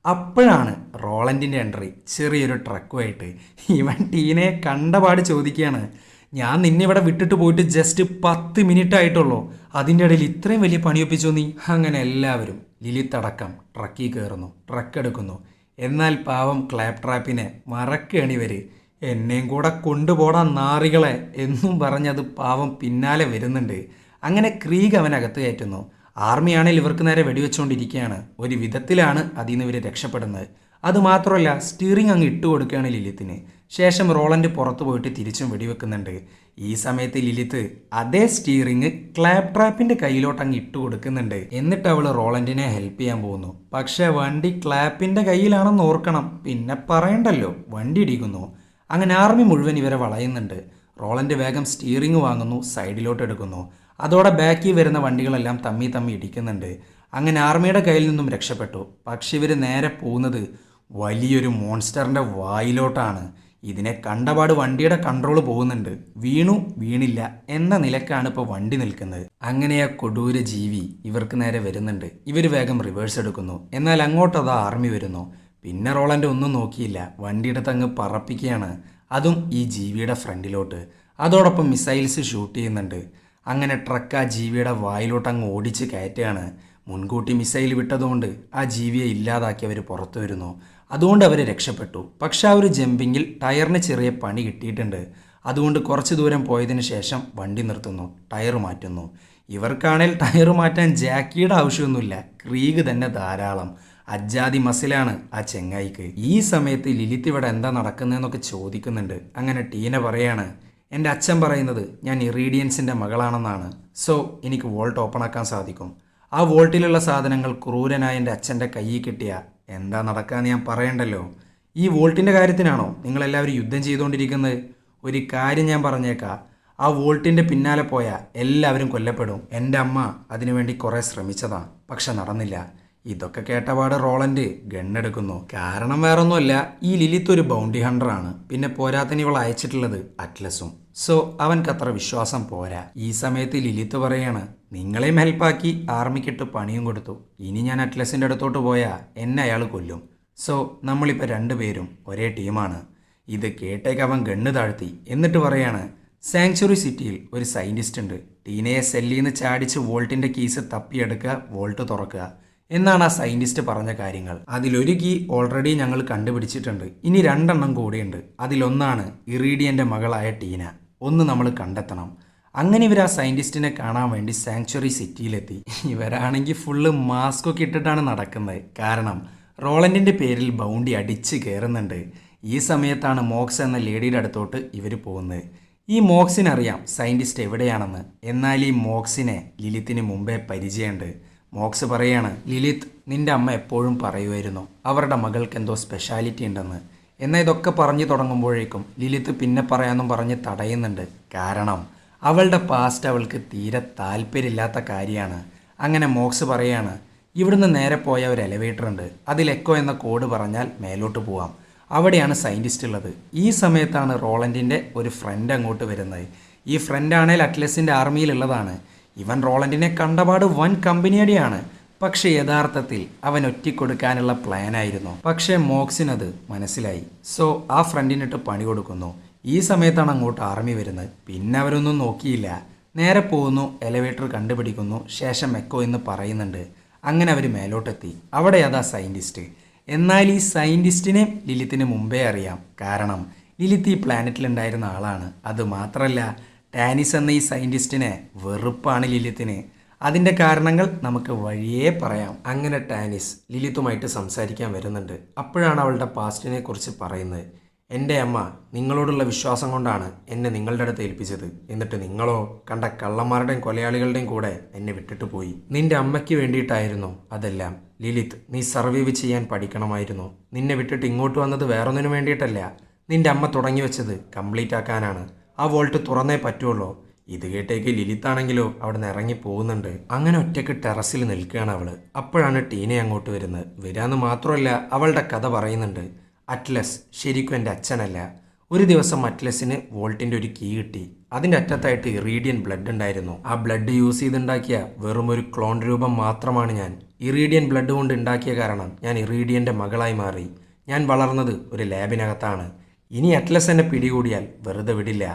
അപ്പോഴാണ് റോളന്റിന്റെ എൻട്രി. ചെറിയൊരു ട്രക്കുമായിട്ട്. ഇവൻ ടീനെ കണ്ടപാട് ചോദിക്കുകയാണ്. ഞാൻ നിന്നെ ഇവിടെ വിട്ടിട്ട് പോയിട്ട് ജസ്റ്റ് പത്ത് മിനിറ്റ് ആയിട്ടുള്ളൂ. അതിന്റെ ഇടയിൽ ഇത്രയും വലിയ പണിയൊപ്പിച്ചു നീ? അങ്ങനെ എല്ലാവരും ലിലിത്തടക്കം ട്രക്കിൽ കയറുന്നു ട്രക്ക് എടുക്കുന്നു. എന്നാൽ പാവം ക്ലാപ് ട്രാപ്പിനെ മറക്കുകയാണ് ഇവർ എന്നെയും കൂടെ കൊണ്ടുപോടാൻ നാറികളെ എന്നും പറഞ്ഞത് പാവം പിന്നാലെ വരുന്നുണ്ട്. അങ്ങനെ ക്രീഗ് അവനകത്ത് കയറ്റുന്നു. ആർമിയാണെങ്കിൽ ഇവർക്ക് നേരെ വെടിവെച്ചുകൊണ്ടിരിക്കുകയാണ്. ഒരു വിധത്തിലാണ് അതിൽ നിന്ന് ഇവർ രക്ഷപ്പെടുന്നത്. അതുമാത്രമല്ല സ്റ്റിയറിംഗ് അങ്ങ് ഇട്ട് കൊടുക്കുകയാണ് ലിലിത്തിന്. ശേഷം റോളൻഡ് പുറത്തു പോയിട്ട് തിരിച്ചും വെടിവെക്കുന്നുണ്ട്. ഈ സമയത്ത് ലിലിത്ത് അതേ സ്റ്റിയറിംഗ് ക്ലാപ് ട്രാപ്പിന്റെ കയ്യിലോട്ട് അങ്ങ് ഇട്ട് കൊടുക്കുന്നുണ്ട്. എന്നിട്ട് അവൾ റോളൻഡിനെ ഹെൽപ്പ് ചെയ്യാൻ പോകുന്നു. പക്ഷേ വണ്ടി ക്ലാപ്പിന്റെ കയ്യിലാണെന്ന് ഓർക്കണം. പിന്നെ പറയണ്ടല്ലോ വണ്ടി ഇടിക്കുന്നു. അങ്ങനെ ആർമി മുഴുവൻ ഇവരെ വളയുന്നുണ്ട്. റോളൻഡ് വേഗം സ്റ്റിയറിംഗ് വാങ്ങുന്നു സൈഡിലോട്ട് എടുക്കുന്നു. അതോടെ ബാക്കി വരുന്ന വണ്ടികളെല്ലാം തമ്മി തമ്മി ഇടിക്കുന്നുണ്ട്. അങ്ങനെ ആർമിയുടെ കയ്യിൽ നിന്നും രക്ഷപ്പെട്ടു. പക്ഷെ ഇവർ നേരെ പോകുന്നത് വലിയൊരു മോൺസ്റ്ററിന്റെ വായിലോട്ടാണ്. ഇതിനെ കണ്ടപാട് വണ്ടിയുടെ കൺട്രോൾ പോകുന്നുണ്ട്. വീണു വീണില്ല എന്ന നിലക്കാണ് ഇപ്പോൾ വണ്ടി നിൽക്കുന്നത്. അങ്ങനെ ആ കൊടൂര ജീവി ഇവർക്ക് നേരെ വരുന്നുണ്ട്. ഇവർ വേഗം റിവേഴ്സ് എടുക്കുന്നു. എന്നാൽ അങ്ങോട്ട് അത് ആർമി വരുന്നു. പിന്നെ റോളന്റെ ഒന്നും നോക്കിയില്ല. വണ്ടിയുടെ തങ്ങ് പറപ്പിക്കുകയാണ്. അതും ഈ ജീവിയുടെ ഫ്രണ്ടിലോട്ട്. അതോടൊപ്പം മിസൈൽസ് ഷൂട്ട് ചെയ്യുന്നുണ്ട്. അങ്ങനെ ട്രക്ക് ആ ജീവിയുടെ വായിലോട്ട് അങ്ങ് ഓടിച്ച് കയറ്റുകയാണ്. മുൻകൂട്ടി മിസൈൽ വിട്ടതുകൊണ്ട് ആ ജീവിയെ ഇല്ലാതാക്കി അവർ പുറത്തു വരുന്നു. അതുകൊണ്ട് അവർ രക്ഷപ്പെട്ടു. പക്ഷെ ആ ഒരു ജമ്പിങ്ങിൽ ടയറിന് ചെറിയ പണി കിട്ടിയിട്ടുണ്ട്. അതുകൊണ്ട് കുറച്ച് ദൂരം പോയതിന് ശേഷം വണ്ടി നിർത്തുന്നു. ടയർ മാറ്റുന്നു. ഇവർക്കാണെങ്കിൽ ടയർ മാറ്റാൻ ജാക്കിയുടെ ആവശ്യമൊന്നുമില്ല. ക്രീഗ് തന്നെ ധാരാളം. അജ്ജാതി മസിലാണ് ആ ചെങ്ങായിക്ക്. ഈ സമയത്ത് ലിലിത്ത് ഇവിടെ എന്താ നടക്കുന്നതെന്നൊക്കെ ചോദിക്കുന്നുണ്ട്. അങ്ങനെ ടീന പറയാണ് എന്റെ അച്ഛൻ പറയുന്നത് ഞാൻ ഇറീഡിയൻസിന്റെ മകളാണെന്നാണ്. സോ എനിക്ക് വോൾട്ട് ഓപ്പൺ ആക്കാൻ സാധിക്കും. ആ വോൾട്ടിലുള്ള സാധനങ്ങൾ ക്രൂരനായ എന്റെ അച്ഛന്റെ കയ്യിൽ കിട്ടിയ എന്താ നടക്കാന്ന് ഞാൻ പറയണ്ടല്ലോ? ഈ വോൾട്ടിന്റെ കാര്യത്തിനാണോ നിങ്ങളെല്ലാവരും യുദ്ധം ചെയ്തുകൊണ്ടിരിക്കുന്നത്? ഒരു കാര്യം ഞാൻ പറഞ്ഞേക്കാം. ആ വോൾട്ടിന്റെ പിന്നാലെ പോയ എല്ലാവരും കൊല്ലപ്പെടും. എന്റെ അമ്മ അതിനുവേണ്ടി കുറേ ശ്രമിച്ചതാണ് പക്ഷെ നടന്നില്ല. ഇതൊക്കെ കേട്ടപാട് റോളൻഡ് ഗണ്ണെടുക്കുന്നു കാരണം വേറൊന്നുമല്ല ഈ ലിലിത്ത് ഒരു ബൗണ്ടി ഹണ്ടറാണ്. പിന്നെ പോരാത്തിന് ഇവൾ അയച്ചിട്ടുള്ളത് അറ്റ്ലസും. സോ അവൻക്ക് അത്ര വിശ്വാസം പോരാ. ഈ സമയത്ത് ലിലിത്ത് പറയാണ് നിങ്ങളെയും ഹെൽപ്പാക്കി ആർമിക്കിട്ട് പണിയും കൊടുത്തു. ഇനി ഞാൻ അറ്റ്ലസിന്റെ അടുത്തോട്ട് പോയാൽ എന്നെ അയാൾ കൊല്ലും. സോ നമ്മളിപ്പോൾ രണ്ടുപേരും ഒരേ ടീമാണ്. ഇത് കേട്ടേക്ക് അവൻ ഗണ്ണ് താഴ്ത്തി. എന്നിട്ട് പറയാണ് സാങ്ച്വറി സിറ്റിയിൽ ഒരു സയന്റിസ്റ്റ് ഉണ്ട്. ടീനയെ സെല്ലിൽ നിന്ന് ചാടിച്ച് വോൾട്ടിന്റെ കീസ് തപ്പിയെടുക്കുക വോൾട്ട് തുറക്കുക. എന്നാണ് ആ സയന്റിസ്റ്റ് പറഞ്ഞ കാര്യങ്ങൾ. അതിലൊരു കീ ഓൾറെഡി ഞങ്ങൾ കണ്ടുപിടിച്ചിട്ടുണ്ട്. ഇനി രണ്ടെണ്ണം കൂടിയുണ്ട്. അതിലൊന്നാണ് ഇറീഡിയന്റെ മകളായ ടീന. ഒന്ന് നമ്മൾ കണ്ടെത്തണം. അങ്ങനെ ഇവർ ആ സയന്റിസ്റ്റിനെ കാണാൻ വേണ്ടി സാങ്ച്വറി സിറ്റിയിലെത്തി ഇവരാണെങ്കിൽ ഫുള്ള് മാസ്ക് ഒക്കെ ഇട്ടിട്ടാണ് നടക്കുന്നത്. കാരണം റോളന്റിന്റെ പേരിൽ ബൗണ്ടി അടിച്ച് കയറുന്നുണ്ട്. ഈ സമയത്താണ് മോക്സ് എന്ന ലേഡിയുടെ അടുത്തോട്ട് ഇവർ പോകുന്നത്. ഈ മോക്സിനറിയാം സയന്റിസ്റ്റ് എവിടെയാണെന്ന്. എന്നാൽ ഈ മോക്സിനെ ലിലിത്തിന് മുമ്പേ പരിചയമുണ്ട്. മോക്സ് പറയാണ് ലിലിത്ത് നിന്റെ അമ്മ എപ്പോഴും പറയുമായിരുന്നു അവരുടെ മകൾക്ക് എന്തോ സ്പെഷ്യാലിറ്റി ഉണ്ടെന്ന്. എന്നാൽ ഇതൊക്കെ പറഞ്ഞു തുടങ്ങുമ്പോഴേക്കും ലിലിത്ത് പിന്നെ പറയാമെന്നും പറഞ്ഞ് തടയുന്നുണ്ട്. കാരണം അവളുടെ പാസ്റ്റ് അവൾക്ക് തീരെ താല്പര്യമില്ലാത്ത കാര്യമാണ്. അങ്ങനെ മോക്സ് പറയാണ് ഇവിടുന്ന് നേരെ പോയ ഒരു എലവേറ്റർ ഉണ്ട്. അതിൽ എക്കോ എന്ന കോഡ് പറഞ്ഞാൽ മേലോട്ട് പോവാം. അവിടെയാണ് സയന്റിസ്റ്റ് ഉള്ളത്. ഈ സമയത്താണ് റോളന്റിന്റെ ഒരു ഫ്രണ്ട് അങ്ങോട്ട് വരുന്നത്. ഈ ഫ്രണ്ടാണേൽ അറ്റ്ലസിന്റെ ആർമിയിലുള്ളതാണ് ഇവൻ റോളന്റിനെ കണ്ടപാട് വൻ കമ്പനിയടിയാണ്. പക്ഷെ യഥാർത്ഥത്തിൽ അവൻ ഒറ്റിക്കൊടുക്കാനുള്ള പ്ലാനായിരുന്നു. പക്ഷേ മോക്സിനത് മനസ്സിലായി. സോ ആ ഫ്രണ്ടിനിട്ട് പണി കൊടുക്കുന്നു. ഈ സമയത്താണ് അങ്ങോട്ട് ആർമി വരുന്നത്. പിന്നെ അവരൊന്നും നോക്കിയില്ല. നേരെ പോകുന്നു എലവേറ്റർ കണ്ടുപിടിക്കുന്നു ശേഷം എക്കോ എന്ന് പറയുന്നുണ്ട്. അങ്ങനെ അവർ മേലോട്ടെത്തി. അവിടെ അതാ സയന്റിസ്റ്റ് എന്നാൽ ഈ സയന്റിസ്റ്റിനെ ലിലിത്തിന് മുമ്പേ അറിയാം. കാരണം ലിലിത്ത് ഈ പ്ലാനറ്റിലുണ്ടായിരുന്ന ആളാണ്. അത് മാത്രമല്ല ടാനിസ് എന്ന ഈ സയന്റിസ്റ്റിനെ വെറുപ്പാണ് ലിലിത്തിന്. അതിന്റെ കാരണങ്ങൾ നമുക്ക് വഴിയേ പറയാം. അങ്ങനെ ടാനിസ് ലിലിത്തുമായിട്ട് സംസാരിക്കാൻ വരുന്നുണ്ട്. അപ്പോഴാണ് അവളുടെ പാസ്റ്റിനെ കുറിച്ച് പറയുന്നത്. എന്റെ അമ്മ നിങ്ങളോടുള്ള വിശ്വാസം കൊണ്ടാണ് എന്നെ നിങ്ങളുടെ അടുത്ത് ഏൽപ്പിച്ചത്. എന്നിട്ട് നിങ്ങളോ കണ്ട കള്ളന്മാരുടെയും കൊലയാളികളുടെയും കൂടെ എന്നെ വിട്ടിട്ട് പോയി. നിന്റെ അമ്മയ്ക്ക് വേണ്ടിയിട്ടായിരുന്നു അതെല്ലാം. ലിലിത്ത് നീ സർവൈവ് ചെയ്യാൻ പഠിക്കണമായിരുന്നു. നിന്നെ വിട്ടിട്ട് ഇങ്ങോട്ട് വന്നത് വേറൊന്നിനു വേണ്ടിയിട്ടല്ല. നിന്റെ അമ്മ തുടങ്ങി വെച്ചത് കംപ്ലീറ്റ് ആക്കാനാണ് ആ വോൾട്ട് തുറന്നേ പറ്റുള്ളൂ. ഇത് കേട്ടേക്ക് ലിലിത്താണെങ്കിലോ അവിടെ നിന്ന് ഇറങ്ങി പോകുന്നുണ്ട്. അങ്ങനെ ഒറ്റയ്ക്ക് ടെറസിൽ നിൽക്കുകയാണ് അവൾ. അപ്പോഴാണ് ടീന അങ്ങോട്ട് വരുന്നത്. വരാന്ന് മാത്രമല്ല അവളുടെ കഥ പറയുന്നുണ്ട്. അറ്റ്ലസ് ശരിക്കും എന്റെ അച്ഛനല്ല. ഒരു ദിവസം അറ്റ്ലസിന് വോൾട്ടിന്റെ ഒരു കീ കിട്ടി. അതിന്റെ അറ്റത്തായിട്ട് ഇറീഡിയൻ ബ്ലഡ് ഉണ്ടായിരുന്നു. ആ ബ്ലഡ് യൂസ് ചെയ്തുണ്ടാക്കിയ വെറും ഒരു ക്ലോൺ രൂപം മാത്രമാണ് ഞാൻ. ഇറീഡിയൻ ബ്ലഡ് കൊണ്ട് ഉണ്ടാക്കിയ കാരണം ഞാൻ ഇറീഡിയന്റെ മകളായി മാറി. ഞാൻ വളർന്നത് ഒരു ലാബിനകത്താണ്. ഇനി അറ്റ്ലസ് എന്നെ പിടികൂടിയാൽ വെറുതെ വിടില്ല.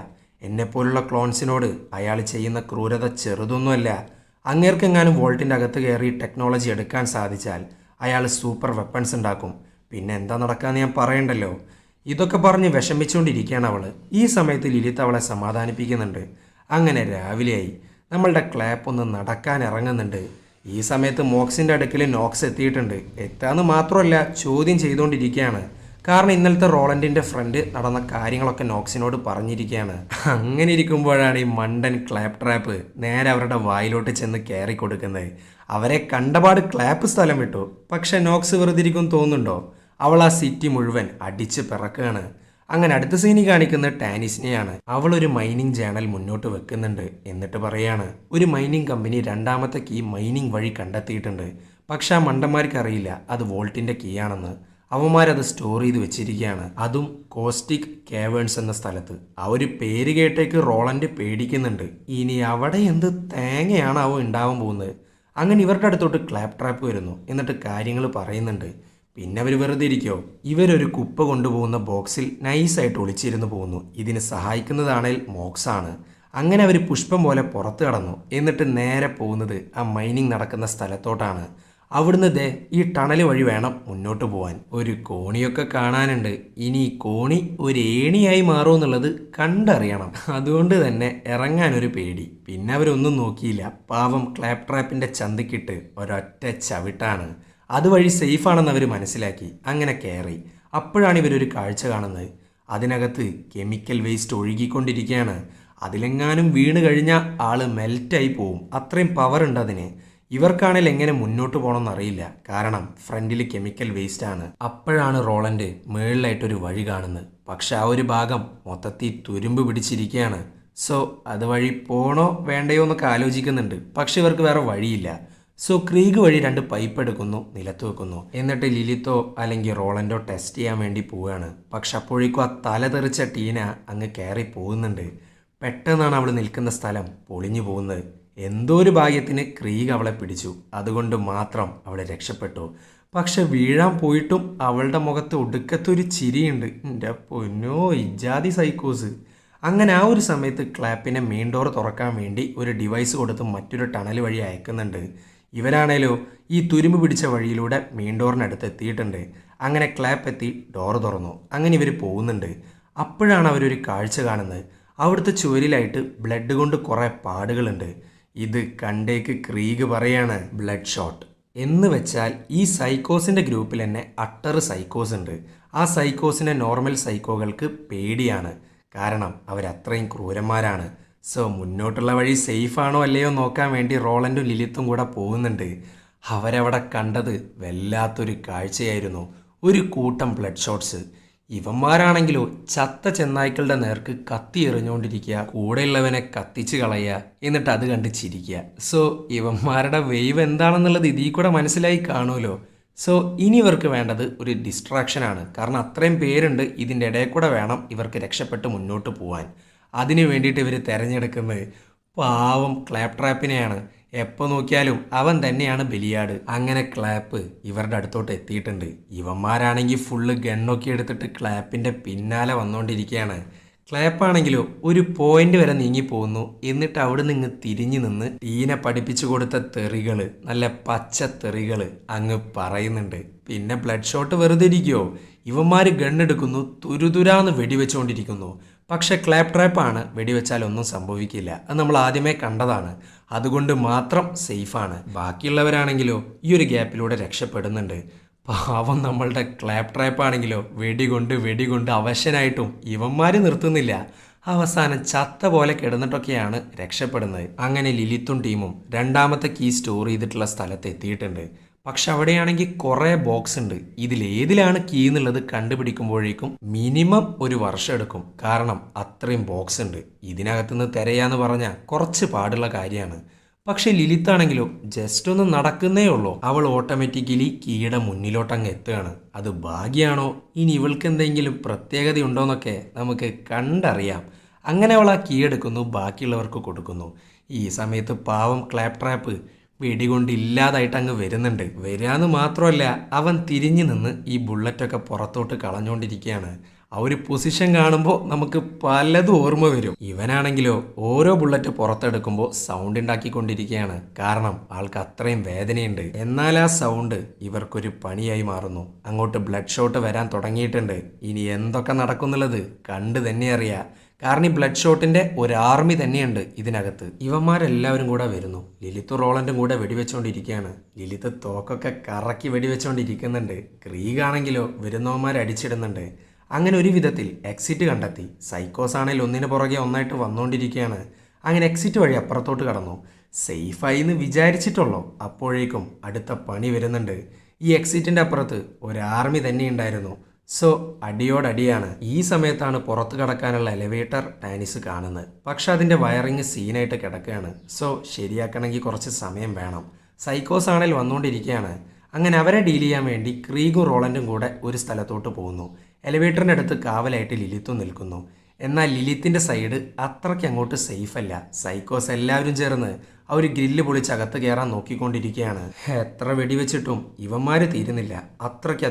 എന്നെപ്പോലുള്ള ക്ലോൺസിനോട് അയാൾ ചെയ്യുന്ന ക്രൂരത ചെറുതൊന്നുമല്ല. അങ്ങേർക്കെങ്ങാനും വോൾട്ടിന്റെ അകത്ത് കയറി ടെക്നോളജി എടുക്കാൻ സാധിച്ചാൽ അയാൾ സൂപ്പർ വെപ്പൺസ് ഉണ്ടാക്കും. പിന്നെ എന്താ നടക്കാന്ന് ഞാൻ പറയണ്ടല്ലോ? ഇതൊക്കെ പറഞ്ഞ് വിഷമിച്ചുകൊണ്ടിരിക്കുകയാണ് അവൾ ഈ സമയത്ത് ലിലിത്ത് അവളെ സമാധാനിപ്പിക്കുന്നുണ്ട്. അങ്ങനെ രാവിലെയായി. നമ്മളുടെ ക്ലാപ്പ് ഒന്ന് നടക്കാൻ ഇറങ്ങുന്നുണ്ട്. ഈ സമയത്ത് മോക്സിന്റെ അടുക്കൽ നോക്സ് എത്തിയിട്ടുണ്ട്. എത്താന്ന് മാത്രമല്ല ചോദ്യം ചെയ്തുകൊണ്ടിരിക്കുകയാണ് കാരണം ഇന്നലത്തെ റോളൻഡിന്റെ ഫ്രണ്ട് നടന്ന കാര്യങ്ങളൊക്കെ നോക്സിനോട് പറഞ്ഞിരിക്കുകയാണ്. അങ്ങനെ ഇരിക്കുമ്പോഴാണ് ഈ മണ്ടൻ ക്ലാപ്പ് ട്രാപ്പ് നേരെ അവരുടെ വായിലോട്ട് ചെന്ന് കയറി കൊടുക്കുന്നത്. അവരെ കണ്ടപാട് ക്ലാപ്പ് സ്ഥലം വിട്ടു. പക്ഷെ നോക്സ് വെറുതെ ഇരിക്കും തോന്നുന്നുണ്ടോ? അവൾ ആ സിറ്റി മുഴുവൻ അടിച്ച് പിറക്കുകയാണ്. അങ്ങനെ അടുത്ത സീനി കാണിക്കുന്ന ടാനിസിനെയാണ് അവൾ ഒരു മൈനിങ് ചാനൽ മുന്നോട്ട് വെക്കുന്നുണ്ട് എന്നിട്ട് പറയാണ് ഒരു മൈനിങ് കമ്പനി രണ്ടാമത്തെ കീ മൈനിങ് വഴി കണ്ടെത്തിയിട്ടുണ്ട്. പക്ഷെ ആ മണ്ടന്മാർക്ക് അറിയില്ല അത് വോൾട്ടിന്റെ കീ ആണെന്ന്. അവന്മാരത് സ്റ്റോർ ചെയ്ത് വെച്ചിരിക്കുകയാണ്. അതും കോസ്റ്റിക് കേവേൺസ് എന്ന സ്ഥലത്ത്. ആ ഒരു പേര് കേട്ടേക്ക് റോളൻഡ് പേടിക്കുന്നുണ്ട്. ഇനി അവിടെ എന്ത് തേങ്ങയാണ് അവ ഉണ്ടാവാൻ പോകുന്നത്? അങ്ങനെ ഇവരുടെ അടുത്തോട്ട് ക്ലാപ് ട്രാപ്പ് വരുന്നു. എന്നിട്ട് കാര്യങ്ങൾ പറയുന്നുണ്ട്. പിന്നെ അവർ വെറുതെ ഇരിക്കോ ഇവരൊരു കുപ്പ കൊണ്ടുപോകുന്ന ബോക്സിൽ നൈസായിട്ട് ഒളിച്ചിരുന്ന് പോകുന്നു. ഇതിന് സഹായിക്കുന്നതാണേൽ മോക്സാണ്. അങ്ങനെ അവർ പുഷ്പം പോലെ പുറത്ത് കടന്നു. എന്നിട്ട് നേരെ പോകുന്നത് ആ മൈനിങ് നടക്കുന്ന സ്ഥലത്തോട്ടാണ്. അവിടുന്ന് ദേ ഈ ടണൽ വഴി വേണം മുന്നോട്ട് പോകാൻ ഒരു കോണിയൊക്കെ കാണാനുണ്ട്. ഇനി കോണി ഒരു ഏണിയായി മാറുമെന്നുള്ളത് കണ്ടറിയണം. അതുകൊണ്ട് തന്നെ ഇറങ്ങാൻ ഒരു പേടി. പിന്നെ അവരൊന്നും നോക്കിയില്ല. പാവം ക്ലാപ് ട്രാപ്പിന്റെ ചന്തക്കിട്ട് ഒരൊറ്റ ചവിട്ടാണ്. അതുവഴി സേഫാണെന്ന് അവർ മനസ്സിലാക്കി. അങ്ങനെ കയറി അപ്പോഴാണ് ഇവരൊരു കാഴ്ച കാണുന്നത്. അതിനകത്ത് കെമിക്കൽ വേസ്റ്റ് ഒഴുകിക്കൊണ്ടിരിക്കുകയാണ്. അതിലെങ്ങാനും വീണ് കഴിഞ്ഞാൽ ആൾ മെൽറ്റായി പോവും. അത്രയും പവർ ഉണ്ട് അതിന്. ഇവർക്കാണെങ്കിൽ എങ്ങനെ മുന്നോട്ട് പോകണമെന്ന് അറിയില്ല കാരണം ഫ്രണ്ടിൽ കെമിക്കൽ വേസ്റ്റ് ആണ് അപ്പോഴാണ് റോളൻഡ് മേളിലായിട്ടൊരു വഴി കാണുന്നത്. പക്ഷെ ആ ഒരു ഭാഗം മൊത്തത്തിൽ തുരുമ്പ് പിടിച്ചിരിക്കുകയാണ് സോ അതുവഴി പോണോ വേണ്ടയോ എന്നൊക്കെ ആലോചിക്കുന്നുണ്ട്. പക്ഷെ ഇവർക്ക് വേറെ വഴിയില്ല. സോ ക്രീഗ് വഴി രണ്ട് പൈപ്പ് എടുക്കുന്നു നിലത്ത് വെക്കുന്നു. എന്നിട്ട് ലിലിത്തോ അല്ലെങ്കിൽ റോളൻഡോ ടെസ്റ്റ് ചെയ്യാൻ വേണ്ടി പോവുകയാണ്. പക്ഷെ അപ്പോഴേക്കും ആ തല തെറിച്ച ടീന അങ്ങ് കയറി പോകുന്നുണ്ട്. പെട്ടെന്നാണ് അവൾ നിൽക്കുന്ന സ്ഥലം പൊളിഞ്ഞു പോകുന്നത്. എന്തോ ഒരു ഭാഗ്യത്തിന് ക്രീഗ് അവളെ പിടിച്ചു. അതുകൊണ്ട് മാത്രം അവളെ രക്ഷപ്പെട്ടു. പക്ഷെ വീഴാൻ പോയിട്ടും അവളുടെ മുഖത്ത് ഒടുക്കത്തൊരു ചിരിയുണ്ട്. എന്റെ പൊന്നോ ഇജാതി സൈക്കോസ്. അങ്ങനെ ആ ഒരു സമയത്ത് ക്ലാപ്പിനെ മെയിൻ ഡോർ തുറക്കാൻ വേണ്ടി ഒരു ഡിവൈസ് കൊടുത്ത് മറ്റൊരു ടണൽ വഴി അയക്കുന്നുണ്ട്. ഇവരാണേലോ ഈ തുരുമ്പ് പിടിച്ച വഴിയിലൂടെ മെയിൻ ഡോറിനടുത്ത് എത്തിയിട്ടുണ്ട്. അങ്ങനെ ക്ലാപ്പ് എത്തി ഡോർ തുറന്നു. അങ്ങനെ ഇവർ പോകുന്നുണ്ട്. അപ്പോഴാണ് അവരൊരു കാഴ്ച കാണുന്നത്. അവിടുത്തെ ചുവരിലായിട്ട് ബ്ലഡ് കൊണ്ട് കുറേ പാടുകളുണ്ട്. ഇത് കണ്ടേക്ക് ക്രീഗ് പറയാണ് ബ്ലഡ് ഷോട്ട് എന്ന് വെച്ചാൽ ഈ സൈക്കോസിന്റെ ഗ്രൂപ്പിൽ തന്നെ അട്ടർ സൈക്കോസ് ഉണ്ട്. ആ സൈക്കോസിന്റെ നോർമൽ സൈക്കോകൾക്ക് പേടിയാണ്. കാരണം അവരത്രയും ക്രൂരന്മാരാണ്. സോ മുന്നോട്ടുള്ള വഴി സേഫാണോ അല്ലയോ നോക്കാൻ വേണ്ടി റോളൻഡും ലിലിത്തും കൂടെ പോകുന്നുണ്ട്. അവരവിടെ കണ്ടത് വല്ലാത്തൊരു കാഴ്ചയായിരുന്നു. ഒരു കൂട്ടം ബ്ലഡ് ഷോട്ട്സ് ഇവന്മാരാണെങ്കിലോ ചത്ത ചെന്നായ്ക്കളുടെ നേർക്ക് കത്തി എറിഞ്ഞുകൊണ്ടിരിക്കുക കൂടെയുള്ളവനെ കത്തിച്ച് കളയുക എന്നിട്ട് അത് കണ്ട് ചിരിക്കുക. സോ ഇവന്മാരുടെ വെയ്വ് എന്താണെന്നുള്ളത് ഇതിൽ കൂടെ മനസ്സിലായി കാണുമല്ലോ. സോ ഇനി ഇവർക്ക് വേണ്ടത് ഒരു ഡിസ്ട്രാക്ഷനാണ് കാരണം അത്രയും പേരുണ്ട് ഇതിന്റെ ഇടയിൽ കൂടെ വേണം ഇവർക്ക് രക്ഷപ്പെട്ട് മുന്നോട്ട് പോകാൻ അതിനു വേണ്ടിയിട്ട് ഇവർ തിരഞ്ഞെടുക്കുന്നത് പാവം ക്ലാപ് ട്രാപ്പിനെയാണ് എപ്പോൾ നോക്കിയാലും അവൻ തന്നെയാണ് ബലിയാട്. അങ്ങനെ ക്ലാപ്പ് ഇവരുടെ അടുത്തോട്ട് എത്തിയിട്ടുണ്ട്. ഇവന്മാരാണെങ്കിൽ ഫുള്ള് ഗണ്ണൊക്കെ എടുത്തിട്ട് ക്ലാപ്പിന്റെ പിന്നാലെ വന്നുകൊണ്ടിരിക്കുകയാണ് ക്ലാപ്പാണെങ്കിലോ ഒരു പോയിന്റ് വരെ നീങ്ങി പോകുന്നു എന്നിട്ട് അവിടെ നിന്ന് തിരിഞ്ഞു നിന്ന് ടീനെ പഠിപ്പിച്ചു കൊടുത്ത തെറികൾ നല്ല പച്ച തെറികൾ അങ്ങ് പറയുന്നുണ്ട്. പിന്നെ ബ്ലഡ് ഷോട്ട് വെറുതെ ഇരിക്കുമോ ഇവന്മാർ ഗണ്ണെടുക്കുന്നു തുരുതുരാന്ന് വെടിവെച്ചുകൊണ്ടിരിക്കുന്നു പക്ഷെ ക്ലാപ്പ് ട്രാപ്പാണ് വെടിവെച്ചാൽ ഒന്നും സംഭവിക്കില്ല. അത് നമ്മൾ ആദ്യമേ കണ്ടതാണ്. അതുകൊണ്ട് മാത്രം സേഫാണ് ബാക്കിയുള്ളവരാണെങ്കിലോ ഈ ഒരു ഗ്യാപ്പിലൂടെ രക്ഷപ്പെടുന്നുണ്ട്. പാവം നമ്മളുടെ ക്ലാപ് ട്രാപ്പാണെങ്കിലോ വെടികൊണ്ട് വെടികൊണ്ട് അവശനായിട്ടും ഇവന്മാര് നിർത്തുന്നില്ല. അവസാനം ചത്ത പോലെ കിടന്നിട്ടൊക്കെയാണ് രക്ഷപ്പെടുന്നത്. അങ്ങനെ ലിലിത്തും ടീമും രണ്ടാമത്തെ കീ സ്റ്റോർ ചെയ്തിട്ടുള്ള സ്ഥലത്ത് എത്തിയിട്ടുണ്ട്. പക്ഷെ അവിടെയാണെങ്കിൽ കുറേ ബോക്സ് ഉണ്ട്. ഇതിൽ ഏതിലാണ് കീ എന്നുള്ളത് കണ്ടുപിടിക്കുമ്പോഴേക്കും മിനിമം ഒരു വർഷം എടുക്കും. കാരണം അത്രയും ബോക്സ് ഉണ്ട്. ഇതിനകത്തുനിന്ന് തിരയാന്ന് പറഞ്ഞാൽ കുറച്ച് പാടുള്ള കാര്യമാണ്. പക്ഷെ ലിലിത്ത് ആണെങ്കിലോ ജസ്റ്റ് ഒന്ന് നടക്കുന്നേ ഉള്ളൂ. അവൾ ഓട്ടോമാറ്റിക്കലി കീയുടെ മുന്നിലോട്ടങ്ങ് എത്തുകയാണ്. അത് ഭാഗ്യമാണോ ഇനി ഇവൾക്ക് എന്തെങ്കിലും പ്രത്യേകതയുണ്ടോന്നൊക്കെ നമുക്ക് കണ്ടറിയാം. അങ്ങനെ അവൾ ആ കീ എടുക്കുന്നു ബാക്കിയുള്ളവർക്ക് കൊടുക്കുന്നു. ഈ സമയത്ത് പാവം ക്ലാപ് ട്രാപ്പ് വെടികൊണ്ട് ഇല്ലാതായിട്ട് അങ്ങ് വരുന്നുണ്ട്. വരാന്ന് മാത്രമല്ല അവൻ തിരിഞ്ഞു നിന്ന് ഈ ബുള്ളറ്റൊക്കെ പുറത്തോട്ട് കളഞ്ഞുകൊണ്ടിരിക്കുകയാണ് ആ ഒരു പൊസിഷൻ കാണുമ്പോൾ നമുക്ക് പലതും ഓർമ്മ വരും. ഇവനാണെങ്കിലോ ഓരോ ബുള്ളറ്റ് പുറത്തെടുക്കുമ്പോൾ സൗണ്ട് ഉണ്ടാക്കിക്കൊണ്ടിരിക്കുകയാണ്. കാരണം ആൾക്ക് അത്രയും വേദനയുണ്ട്. എന്നാൽ ആ സൗണ്ട് ഇവർക്കൊരു പണിയായി മാറുന്നു. അങ്ങോട്ട് ബ്ലഡ് ഷോട്ട് വരാൻ തുടങ്ങിയിട്ടുണ്ട്. ഇനി എന്തൊക്കെ നടക്കുന്നുള്ളത് കണ്ട് തന്നെ അറിയാം. കാരണം ഈ ബ്ലഡ് ഷോട്ടിന്റെ ഒരു ആർമി തന്നെയുണ്ട് ഇതിനകത്ത്. ഇവന്മാരെല്ലാവരും കൂടെ വരുന്നു. ലിലിത്ത് റോളൻഡും കൂടെ വെടിവെച്ചുകൊണ്ടിരിക്കുകയാണ് ലിലിത്ത് തോക്കൊക്കെ കറക്കി വെടിവെച്ചുകൊണ്ടിരിക്കുന്നുണ്ട് ക്രീഗാണെങ്കിലോ വരുന്നവന്മാർ അടിച്ചിടുന്നുണ്ട്. അങ്ങനെ ഒരു വിധത്തിൽ എക്സിറ്റ് കണ്ടെത്തി. സൈക്കോസ് ആണെങ്കിൽ ഒന്നിന് പുറകെ ഒന്നായിട്ട് വന്നുകൊണ്ടിരിക്കുകയാണ് അങ്ങനെ എക്സിറ്റ് വഴി അപ്പുറത്തോട്ട് കടന്നു. സേഫായി എന്ന് വിചാരിച്ചിട്ടുള്ളൂ. അപ്പോഴേക്കും അടുത്ത പണി വരുന്നുണ്ട്. ഈ എക്സിറ്റിന്റെ അപ്പുറത്ത് ഒരു ആർമി തന്നെ ഉണ്ടായിരുന്നു. സോ അടിയോടടിയാണ്. ഈ സമയത്താണ് പുറത്ത് കടക്കാനുള്ള എലവേറ്റർ ടാനിസ് കാണുന്നത്. പക്ഷെ അതിന്റെ വയറിങ് സീനായിട്ട് കിടക്കുകയാണ്. സോ ശരിയാക്കണമെങ്കിൽ കുറച്ച് സമയം വേണം. സൈക്കോസ് ആണെങ്കിൽ വന്നുകൊണ്ടിരിക്കുകയാണ്. അങ്ങനെ അവരെ ഡീൽ ചെയ്യാൻ വേണ്ടി ക്രീഗും റോളൻഡും കൂടെ ഒരു സ്ഥലത്തോട്ട് പോകുന്നു. എലിവേറ്ററിന്റെ അടുത്ത് കാവലായിട്ട് ലിലിത്തും നിൽക്കുന്നു. എന്നാൽ ലിലിത്തിന്റെ സൈഡ് അത്രയ്ക്ക് അങ്ങോട്ട് സേഫ് അല്ല. സൈക്കോസ് എല്ലാവരും ചേർന്ന് ആ ഒരു ഗ്രില്ല് പൊളിച്ച് അകത്ത് കയറാൻ നോക്കിക്കൊണ്ടിരിക്കുകയാണ്. എത്ര വെടിവെച്ചിട്ടും ഇവന്മാർ തീരുന്നില്ല. അത്രയ്ക്ക്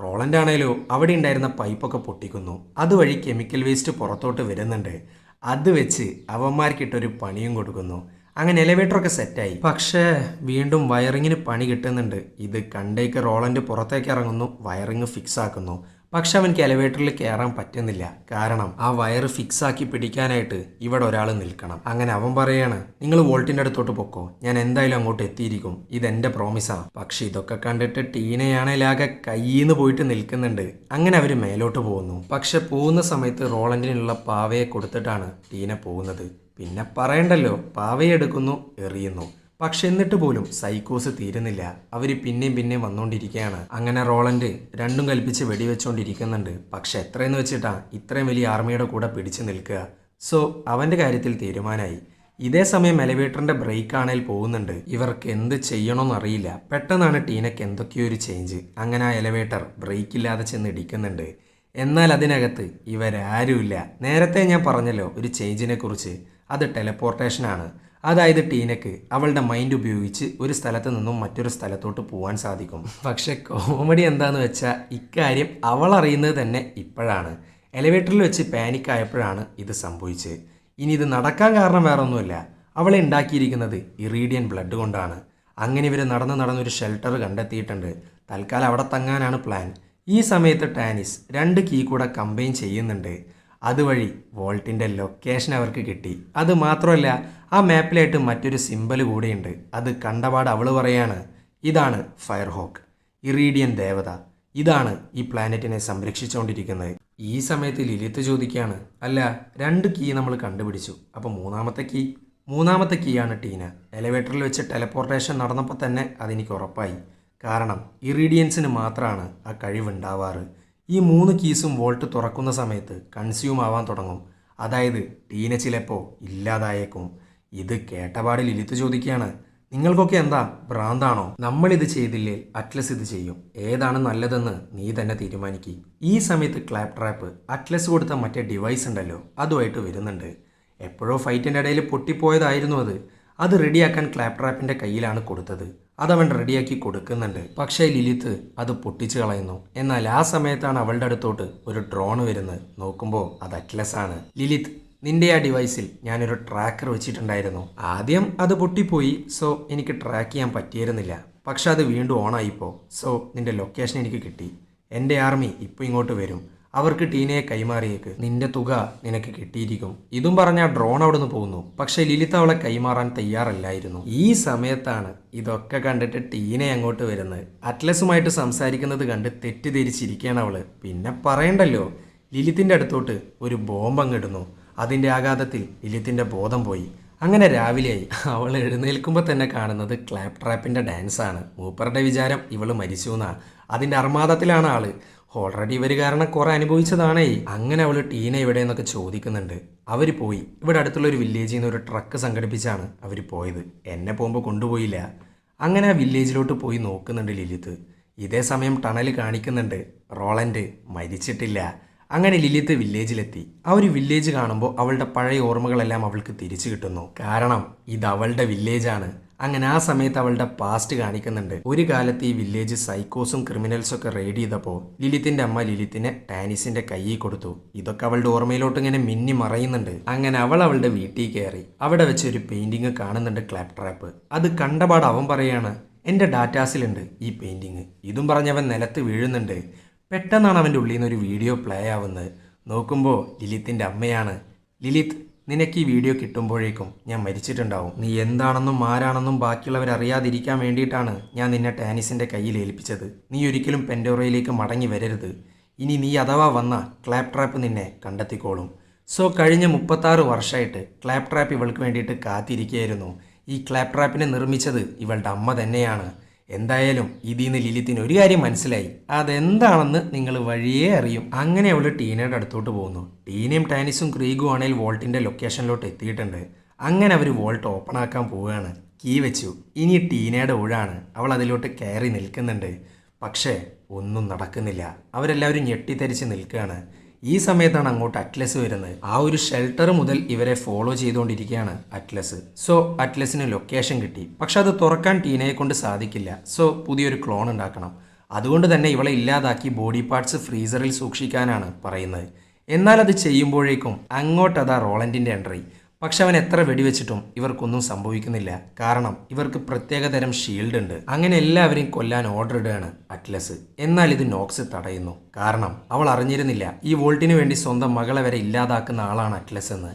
റോളൻഡ് ആണേലോ അവിടെ ഉണ്ടായിരുന്ന പൈപ്പൊക്കെ പൊട്ടിക്കുന്നു. അതുവഴി കെമിക്കൽ വേസ്റ്റ് പുറത്തോട്ട് വരുന്നുണ്ട്. അത് വെച്ച് അവന്മാർക്കിട്ടൊരു പണിയും കൊടുക്കുന്നു. അങ്ങനെ എലവേറ്ററൊക്കെ സെറ്റായി. പക്ഷേ വീണ്ടും വയറിങ്ങിന് പണി കിട്ടുന്നുണ്ട്. ഇത് കണ്ടേക്ക് റോളന്റ് പുറത്തേക്ക് ഇറങ്ങുന്നു. വയറിങ് ഫിക്സ് ആക്കുന്നു പക്ഷെ അവൻക്ക് എലവേറ്ററിൽ കയറാൻ പറ്റുന്നില്ല. കാരണം ആ വയർ ഫിക്സ് ആക്കി പിടിക്കാനായിട്ട് ഇവിടെ ഒരാൾ നിൽക്കണം. അങ്ങനെ അവൻ പറയാണ് നിങ്ങൾ വോൾട്ടിന്റെ അടുത്തോട്ട് പൊക്കോ. ഞാൻ എന്തായാലും അങ്ങോട്ട് എത്തിയിരിക്കും. ഇതെന്റെ പ്രോമിസാ പക്ഷെ ഇതൊക്കെ കണ്ടിട്ട് ടീനയാണേലാകെ കയ്യിന്ന് പോയിട്ട് നിൽക്കുന്നുണ്ട്. അങ്ങനെ അവർ മേലോട്ട് പോകുന്നു. പക്ഷെ പോകുന്ന സമയത്ത് റോളൻഡിനുള്ള പാവയെ കൊടുത്തിട്ടാണ് ടീന പോകുന്നത്. പിന്നെ പറയണ്ടല്ലോ പാവയെടുക്കുന്നു എറിയുന്നു. പക്ഷെ എന്നിട്ട് പോലും സൈക്കോസ് തീരുന്നില്ല. അവർ പിന്നെയും പിന്നെയും വന്നുകൊണ്ടിരിക്കുകയാണ് അങ്ങനെ റോളൻഡ് രണ്ടും കൽപ്പിച്ച് വെടിവെച്ചുകൊണ്ടിരിക്കുന്നുണ്ട് പക്ഷെ എത്രയെന്ന് വെച്ചിട്ടാ ഇത്രയും വലിയ ആർമിയുടെ കൂടെ പിടിച്ചു നിൽക്കുക. സോ അവന്റെ കാര്യത്തിൽ തീരുമാനമായി ഇതേ സമയം എലവേറ്ററിന്റെ ബ്രേക്ക് ആണേൽ പോകുന്നുണ്ട്. ഇവർക്ക് എന്ത് ചെയ്യണമെന്നറിയില്ല പെട്ടെന്നാണ് ടീനക്ക് എന്തൊക്കെയോ ഒരു ചേഞ്ച്. അങ്ങനെ ആ എലവേറ്റർ ബ്രേക്ക് ഇല്ലാതെ ചെന്ന് ഇടിക്കുന്നുണ്ട്. എന്നാൽ അതിനകത്ത് ഇവരാരുമില്ല. നേരത്തെ ഞാൻ പറഞ്ഞല്ലോ ഒരു ചേഞ്ചിനെ കുറിച്ച് അത് ടെലപ്പോർട്ടേഷനാണ്. അതായത് ടീനക്ക് അവളുടെ മൈൻഡ് ഉപയോഗിച്ച് ഒരു സ്ഥലത്ത് നിന്നും മറ്റൊരു സ്ഥലത്തോട്ട് പോകാൻ സാധിക്കും. പക്ഷെ കോമഡി എന്താന്ന് വെച്ചാൽ ഇക്കാര്യം അവൾ അറിയുന്നത് തന്നെ ഇപ്പോഴാണ്. എലിവേറ്ററിൽ വെച്ച് പാനിക് ആയപ്പോഴാണ് ഇത് സംഭവിച്ചത്. ഇനി ഇത് നടക്കാൻ കാരണം വേറെ ഒന്നുമില്ല അവളെ ഉണ്ടാക്കിയിരിക്കുന്നത് ഇറീഡിയൻ ബ്ലഡ് കൊണ്ടാണ്. അങ്ങനെ ഇവർ നടന്ന് നടന്നൊരു ഷെൽട്ടർ കണ്ടെത്തിയിട്ടുണ്ട്. തൽക്കാലം അവിടെ തങ്ങാനാണ് പ്ലാൻ ഈ സമയത്ത് ടാനിസ് രണ്ട് കീ കൂടെ കമ്പൈൻ ചെയ്യുന്നുണ്ട്. അതുവഴി വോൾട്ടിന്റെ ലൊക്കേഷൻ അവർക്ക് കിട്ടി. അത് മാത്രമല്ല ആ മാപ്പിലായിട്ട് മറ്റൊരു സിമ്പൽ കൂടെയുണ്ട്. അത് കണ്ടപാട് അവൾ പറയാണ് ഇതാണ് ഫയർ ഹോക്ക് ഇറീഡിയൻ ദേവത. ഇതാണ് ഈ പ്ലാനറ്റിനെ സംരക്ഷിച്ചുകൊണ്ടിരിക്കുന്നത് ഈ സമയത്ത് ലിലിത്ത് ചോദിക്കുകയാണ് അല്ല രണ്ട് കീ നമ്മൾ കണ്ടുപിടിച്ചു. അപ്പോൾ മൂന്നാമത്തെ കീ? മൂന്നാമത്തെ കീ ആണ് ടീന. എലവേറ്ററിൽ വെച്ച് ടെലപ്പോർട്ടേഷൻ നടന്നപ്പോൾ തന്നെ അതെനിക്ക് ഉറപ്പായി. കാരണം ഇറീഡിയൻസിന് മാത്രമാണ് ആ കഴിവുണ്ടാവാറ്. ഈ മൂന്ന് കീസും വോൾട്ട് തുറക്കുന്ന സമയത്ത് കൺസ്യൂം ആവാൻ തുടങ്ങും. അതായത് ടീന ചിലപ്പോൾ ഇല്ലാതായേക്കും. ഇത് കേട്ടപാട് ലിലിത്ത് ചോദിക്കുകയാണ്. നിങ്ങൾക്കൊക്കെ എന്താ? ഭ്രാന്താണോ? നമ്മൾ ഇത് ചെയ്തില്ലേ? അറ്റ്ലസ് ഇത് ചെയ്യും. ഏതാണ് നല്ലതെന്ന് നീ തന്നെ തീരുമാനിക്കുക ഈ സമയത്ത് ക്ലാപ്പ് ട്രാപ്പ് അറ്റ്ലസ് കൊടുത്ത മറ്റേ ഡിവൈസ് ഉണ്ടല്ലോ അതുമായിട്ട് വരുന്നുണ്ട്. എപ്പോഴോ ഫൈറ്റിന്റെ ഇടയിൽ പൊട്ടിപ്പോയതായിരുന്നു അത്. അത് റെഡിയാക്കാൻ ക്ലാപ്പ് ട്രാപ്പിന്റെ കയ്യിലാണ് കൊടുത്തത്. അതവൻ റെഡിയാക്കി കൊടുക്കുന്നുണ്ട്. പക്ഷേ ലിലിത്ത് അത് പൊട്ടിച്ചു കളയുന്നു. എന്നാൽ ആ സമയത്താണ് അവളുടെ അടുത്തോട്ട് ഒരു ഡ്രോൺ വരുന്നത്. നോക്കുമ്പോൾ അത് അറ്റ്ലസ് ആണ്. ലിലിത്ത് നിന്റെ ആ ഡിവൈസിൽ ഞാനൊരു ട്രാക്കർ വെച്ചിട്ടുണ്ടായിരുന്നു. ആദ്യം അത് പൊട്ടിപ്പോയി. സോ എനിക്ക് ട്രാക്ക് ചെയ്യാൻ പറ്റിയിരുന്നില്ല. പക്ഷെ അത് വീണ്ടും ഓണായിപ്പോൾ സോ നിന്റെ ലൊക്കേഷൻ എനിക്ക് കിട്ടി. എന്റെ ആർമി ഇപ്പോൾ ഇങ്ങോട്ട് വരും. അവർക്ക് ടീനയെ കൈമാറിയേക്ക്. നിന്റെ തുക നിനക്ക് കിട്ടിയിരിക്കും. ഇതും പറഞ്ഞ ഡ്രോൺ അവിടെ നിന്ന് പോകുന്നു. പക്ഷെ ലിലിത്ത് അവളെ കൈമാറാൻ തയ്യാറല്ലായിരുന്നു. ഈ സമയത്താണ് ഇതൊക്കെ കണ്ടിട്ട് ടീനെ അങ്ങോട്ട് വരുന്നത്. അറ്റ്ലസുമായിട്ട് സംസാരിക്കുന്നത് കണ്ട് തെറ്റിദ്ധരിച്ചിരിക്കുകയാണ് അവൾ. പിന്നെ പറയണ്ടല്ലോ? ലിലിത്തിന്റെ അടുത്തോട്ട് ഒരു ബോംബ് അങ്ങിടുന്നു അതിന്റെ ആഘാതത്തിൽ ഇലിത്തിന്റെ ബോധം പോയി. അങ്ങനെ രാവിലെയായി. അവൾ എഴുന്നേൽക്കുമ്പോൾ തന്നെ കാണുന്നത് ക്ലാപ് ട്രാപ്പിന്റെ ഡാൻസാണ് മൂപ്പറുടെ വിചാരം ഇവൾ മരിച്ചു എന്നാണ് അതിന്റെ അർമാദത്തിലാണ് ആൾ. ഓൾറെഡി ഇവർ കാരണം കുറെ അനുഭവിച്ചതാണേ. അങ്ങനെ അവൾ ടീന ഇവിടെ എന്നൊക്കെ ചോദിക്കുന്നുണ്ട്. അവർ പോയി. ഇവിടെ അടുത്തുള്ള ഒരു വില്ലേജിൽ നിന്ന് ഒരു ട്രക്ക് സംഘടിപ്പിച്ചാണ് അവർ പോയത്. എന്നെ പോകുമ്പോൾ കൊണ്ടുപോയില്ല. അങ്ങനെ ആ വില്ലേജിലോട്ട് പോയി നോക്കുന്നുണ്ട് ലിലിത്ത്. ഇതേ സമയം ടണൽ കാണിക്കുന്നുണ്ട്. റോളൻഡ് മരിച്ചിട്ടില്ല. അങ്ങനെ ലിലിത്ത് വില്ലേജിലെത്തി. ആ ഒരു വില്ലേജ് കാണുമ്പോൾ അവളുടെ പഴയ ഓർമ്മകളെല്ലാം അവൾക്ക് തിരിച്ചു കിട്ടുന്നു. കാരണം ഇത് അവളുടെ വില്ലേജാണ്. അങ്ങനെ ആ സമയത്ത് അവളുടെ പാസ്റ്റ് കാണിക്കുന്നുണ്ട്. ഒരു കാലത്ത് ഈ വില്ലേജ് സൈക്കോസും ക്രിമിനൽസും ഒക്കെ റെയ്ഡ് ചെയ്തപ്പോൾ ലിലിത്തിന്റെ അമ്മ ലിലിത്തിനെ ടാനിസിന്റെ കയ്യിൽ കൊടുത്തു. ഇതൊക്കെ അവളുടെ ഓർമ്മയിലോട്ട് ഇങ്ങനെ മിന്നി മറയുന്നുണ്ട്. അങ്ങനെ അവൾ അവളുടെ വീട്ടിൽ കയറി. അവിടെ വെച്ച് ഒരു പെയിന്റിങ് കാണുന്നുണ്ട് ക്ലാപ് ട്രാപ്പ് അത് കണ്ടപാട് അവൻ പറയാണ് എന്റെ ഡാറ്റാസിലുണ്ട് ഈ പെയിന്റിങ് ഇതും പറഞ്ഞവൻ നിലത്ത് വീഴുന്നുണ്ട്. പെട്ടെന്നാണ് അവന്റെ ഉള്ളിൽ നിന്ന് ഒരു വീഡിയോ പ്ലേ ആവുന്നത്. നോക്കുമ്പോൾ ലിലിത്തിന്റെ അമ്മയാണ്. ലിലിത്ത് നിനക്ക് ഈ വീഡിയോ കിട്ടുമ്പോഴേക്കും ഞാൻ മരിച്ചിട്ടുണ്ടാവും. നീ എന്താണെന്നും ആരാണെന്നും ബാക്കിയുള്ളവർ അറിയാതിരിക്കാൻ വേണ്ടിയിട്ടാണ് ഞാൻ നിന്നെ ടാനിസിന്റെ കയ്യിൽ ഏൽപ്പിച്ചത്. നീ ഒരിക്കലും പെൻഡോറയിലേക്ക് മടങ്ങി വരരുത്. ഇനി നീ അഥവാ വന്ന ക്ലാപ് ട്രാപ്പ് നിന്നെ കണ്ടെത്തിക്കോളും. സോ കഴിഞ്ഞ മുപ്പത്താറ് വർഷമായിട്ട് ക്ലാപ് ട്രാപ്പ് ഇവൾക്ക് വേണ്ടിയിട്ട് കാത്തിരിക്കുകയായിരുന്നു. ഈ ക്ലാപ് ട്രാപ്പിനെ നിർമ്മിച്ചത് ഇവളുടെ അമ്മ തന്നെയാണ്. എന്തായാലും ഇതിൽ നിന്ന് ലിലിത്തിന് ഒരു കാര്യം മനസ്സിലായി. അതെന്താണെന്ന് നിങ്ങൾ വഴിയേ അറിയും. അങ്ങനെ അവൾ ടീനയുടെ അടുത്തോട്ട് പോകുന്നു. ടീനയും ടാനിസും ക്രീഗും ആണെങ്കിൽ വോൾട്ടിന്റെ ലൊക്കേഷനിലോട്ട് എത്തിയിട്ടുണ്ട്. അങ്ങനെ അവർ വോൾട്ട് ഓപ്പൺ ആക്കാൻ പോവുകയാണ്. കീ വെച്ചു. ഇനി ടീനയുടെ ഊഴാണ്. അവൾ അതിലോട്ട് കയറി നിൽക്കുന്നുണ്ട്. പക്ഷേ ഒന്നും നടക്കുന്നില്ല. അവരെല്ലാവരും ഞെട്ടിത്തരിച്ച് നിൽക്കുകയാണ്. ഈ സമയത്താണ് അങ്ങോട്ട് അറ്റ്ലസ് വരുന്നത്. ആ ഒരു ഷെൽട്ടർ മുതൽ ഇവരെ ഫോളോ ചെയ്തുകൊണ്ടിരിക്കുകയാണ് അറ്റ്ലസ്. സോ അറ്റ്ലസിന് ലൊക്കേഷൻ കിട്ടി. പക്ഷെ അത് തുറക്കാൻ ടീനയെ കൊണ്ട് സാധിക്കില്ല. സോ പുതിയൊരു ക്ലോൺ ഉണ്ടാക്കണം. അതുകൊണ്ട് തന്നെ ഇവളെ ഇല്ലാതാക്കി ബോഡി പാർട്സ് ഫ്രീസറിൽ സൂക്ഷിക്കാനാണ് പറയുന്നത്. എന്നാൽ അത് ചെയ്യുമ്പോഴേക്കും അങ്ങോട്ടതാ റോളന്റിന്റെ എൻട്രി പക്ഷെ അവൻ എത്ര വെടിവെച്ചിട്ടും ഇവർക്കൊന്നും സംഭവിക്കുന്നില്ല. കാരണം ഇവർക്ക് പ്രത്യേകതരം ഷീൽഡ് ഉണ്ട്. അങ്ങനെ എല്ലാവരെയും കൊല്ലാൻ ഓർഡർ ഇടുകയാണ് അറ്റ്ലസ്. എന്നാൽ ഇത് നോക്സ് തടയുന്നു. കാരണം അവൾ അറിഞ്ഞിരുന്നില്ല. ഈ വോൾട്ടിന് വേണ്ടി സ്വന്തം മകളെ വരെ ഇല്ലാതാക്കുന്ന ആളാണ് അറ്റ്ലസ് എന്ന്.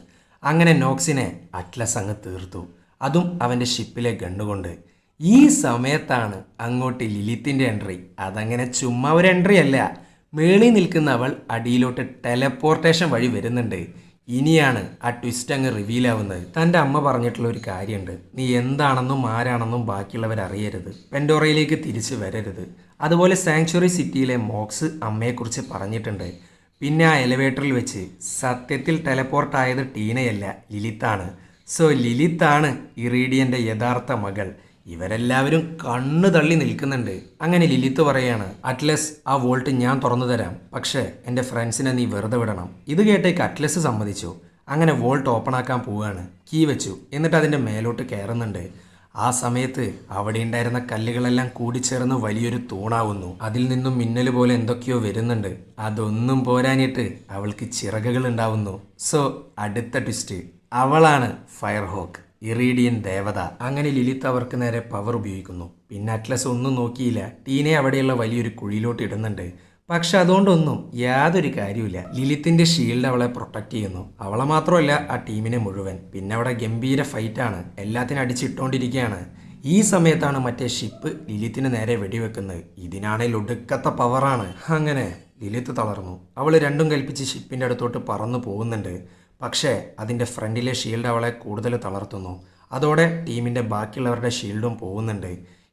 അങ്ങനെ നോക്സിനെ അറ്റ്ലസ് അങ്ങ് തീർത്തു. അതും അവന്റെ ഷിപ്പിലെ ഗണ്ണുകൊണ്ട്. ഈ സമയത്താണ് അങ്ങോട്ട് ലിലിത്തിന്റെ എൻട്രി അതങ്ങനെ ചുമ്മാ ഒരു എൻട്രി അല്ല. മേളിൽ നിൽക്കുന്ന അവൾ അടിയിലോട്ട് ടെലപ്പോർട്ടേഷൻ വഴി വരുന്നുണ്ട്. ഇനിയാണ് ആ ട്വിസ്റ്റ് അങ്ങ് റിവീൽ ആവുന്നത്. തന്റെ അമ്മ പറഞ്ഞിട്ടുള്ള ഒരു കാര്യമുണ്ട്. നീ എന്താണെന്നും ആരാണെന്നും ബാക്കിയുള്ളവർ അറിയരുത്. പെൻഡോറയിലേക്ക് തിരിച്ചു വരരുത്. അതുപോലെ സാങ്ച്വറി സിറ്റിയിലെ മോക്സ് അമ്മയെക്കുറിച്ച് പറഞ്ഞിട്ടുണ്ട്. പിന്നെ ആ എലിവേറ്ററിൽ വെച്ച് സത്യത്തിൽ ടെലപ്പോർട്ടായത് ടീനയല്ല ലിലിത്താണ് സോ ലിലിത്താണ് ഇറീഡിയന്റെ യഥാർത്ഥ മകൾ. ഇവരെല്ലാവരും കണ്ണ് തള്ളി നിൽക്കുന്നുണ്ട്. അങ്ങനെ ലിലിത്ത് പറയാണ് അറ്റ്ലസ് ആ വോൾട്ട് ഞാൻ തുറന്നു തരാം. പക്ഷേ എന്റെ ഫ്രണ്ട്സിനെ നീ വെറുതെ വിടണം. ഇത് കേട്ടേക്ക് അറ്റ്ലസ് സമ്മതിച്ചു. അങ്ങനെ വോൾട്ട് ഓപ്പൺ ആക്കാൻ പോവുകയാണ്. കീ വെച്ചു. എന്നിട്ട് അതിന്റെ മേലോട്ട് കയറുന്നുണ്ട്. ആ സമയത്ത് അവിടെ ഉണ്ടായിരുന്ന കല്ലുകളെല്ലാം കൂടിച്ചേർന്ന് വലിയൊരു തൂണാവുന്നു. അതിൽ നിന്നും മിന്നൽ പോലെ എന്തൊക്കെയോ വരുന്നുണ്ട്. അതൊന്നും പോരാനിട്ട് അവൾക്ക് ചിറകുകൾ ഉണ്ടാവുന്നു. സോ അടുത്ത ട്വിസ്റ്റ്. അവളാണ് ഫയർഹോക്ക്. ഇറീഡിയൻ ദേവത. അങ്ങനെ ലിലിത്ത് അവർക്ക് നേരെ പവർ ഉപയോഗിക്കുന്നു. പിന്നെ അറ്റ്ലസ് ഒന്നും നോക്കിയില്ല. ടീനെ അവിടെയുള്ള വലിയൊരു കുഴിയിലോട്ട് ഇടുന്നുണ്ട്. പക്ഷെ അതുകൊണ്ടൊന്നും യാതൊരു കാര്യമില്ല ലിലിത്തിന്റെ ഷീൽഡ് അവളെ പ്രൊട്ടക്റ്റ് ചെയ്യുന്നു. അവളെ മാത്രമല്ല ആ ടീമിനെ മുഴുവൻ. പിന്നെ അവിടെ ഗംഭീര ഫൈറ്റാണ് എല്ലാത്തിനും അടിച്ചിട്ടുകൊണ്ടിരിക്കുകയാണ് ഈ സമയത്താണ് മറ്റേ ഷിപ്പ് ലിലിത്തിന് നേരെ വെടിവെക്കുന്നത്. ഇതിനാണെങ്കിൽ ഒടുക്കത്തെ പവറാണ് അങ്ങനെ ലിലിത്ത് തളർന്നു. അവൾ രണ്ടും കൽപ്പിച്ച് ഷിപ്പിന്റെ അടുത്തോട്ട് പറന്നു പോകുന്നുണ്ട്. പക്ഷേ അതിന്റെ ഫ്രണ്ടിലെ ഷീൽഡ് അവളെ കൂടുതൽ തളർത്തുന്നു. അതോടെ ടീമിന്റെ ബാക്കിയുള്ളവരുടെ ഷീൽഡും പോകുന്നുണ്ട്.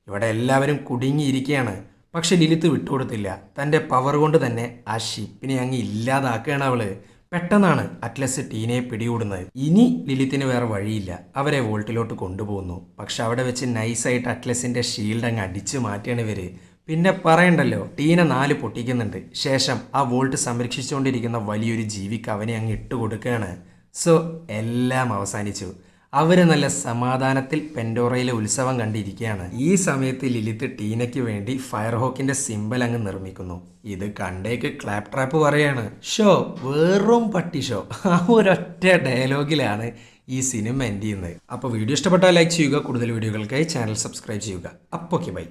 ഇവിടെ എല്ലാവരും കുടുങ്ങിയിരിക്കുകയാണ് പക്ഷെ ലിലിത്ത് വിട്ടുകൊടുത്തില്ല. തന്റെ പവർ കൊണ്ട് തന്നെ ആ ഷിപ്പിനെ അങ്ങ് ഇല്ലാതാക്കുകയാണ് അവൾ. പെട്ടെന്നാണ് അറ്റ്ലസ് ടീനയെ പിടികൂടുന്നത്. ഇനി ലിലിത്തിന് വേറെ വഴിയില്ല. അവരെ വോൾട്ടിലോട്ട് കൊണ്ടുപോകുന്നു. പക്ഷെ അവിടെ വെച്ച് നൈസായിട്ട് അറ്റ്ലസിന്റെ ഷീൽഡ് അങ്ങ് അടിച്ചു മാറ്റിയാണ് ഇവർ. പിന്നെ പറയണ്ടല്ലോ ടീന നാല് പൊട്ടിക്കുന്നുണ്ട്. ശേഷം ആ വോൾട്ട് സംരക്ഷിച്ചുകൊണ്ടിരിക്കുന്ന വലിയൊരു ജീവിക്ക് അവനെ അങ്ങ് ഇട്ട് കൊടുക്കുകയാണ്. സോ എല്ലാം അവസാനിച്ചു. അവർ നല്ല സമാധാനത്തിൽ പെൻഡോറയിലെ ഉത്സവം കണ്ടിരിക്കുകയാണ്. ഈ സമയത്ത് ലിലിത്ത് ടീനയ്ക്ക് വേണ്ടി ഫയർഹോക്കിന്റെ സിമ്പൽ അങ്ങ് നിർമ്മിക്കുന്നു. ഇത് കണ്ടേക്ക് ക്ലാപ് ട്രാപ്പ് പറയാണ്. ഷോ വെറും പട്ടി ഷോ. ആ ഒരൊറ്റ ഡയലോഗിലാണ് ഈ സിനിമ എൻഡ് ചെയ്യുന്നത്. അപ്പോൾ വീഡിയോ ഇഷ്ടപ്പെട്ടാൽ ലൈക്ക് ചെയ്യുക കൂടുതൽ വീഡിയോകൾക്കായി ചാനൽ സബ്സ്ക്രൈബ് ചെയ്യുക. അപ്പോൾ ഓക്കെ ബൈ.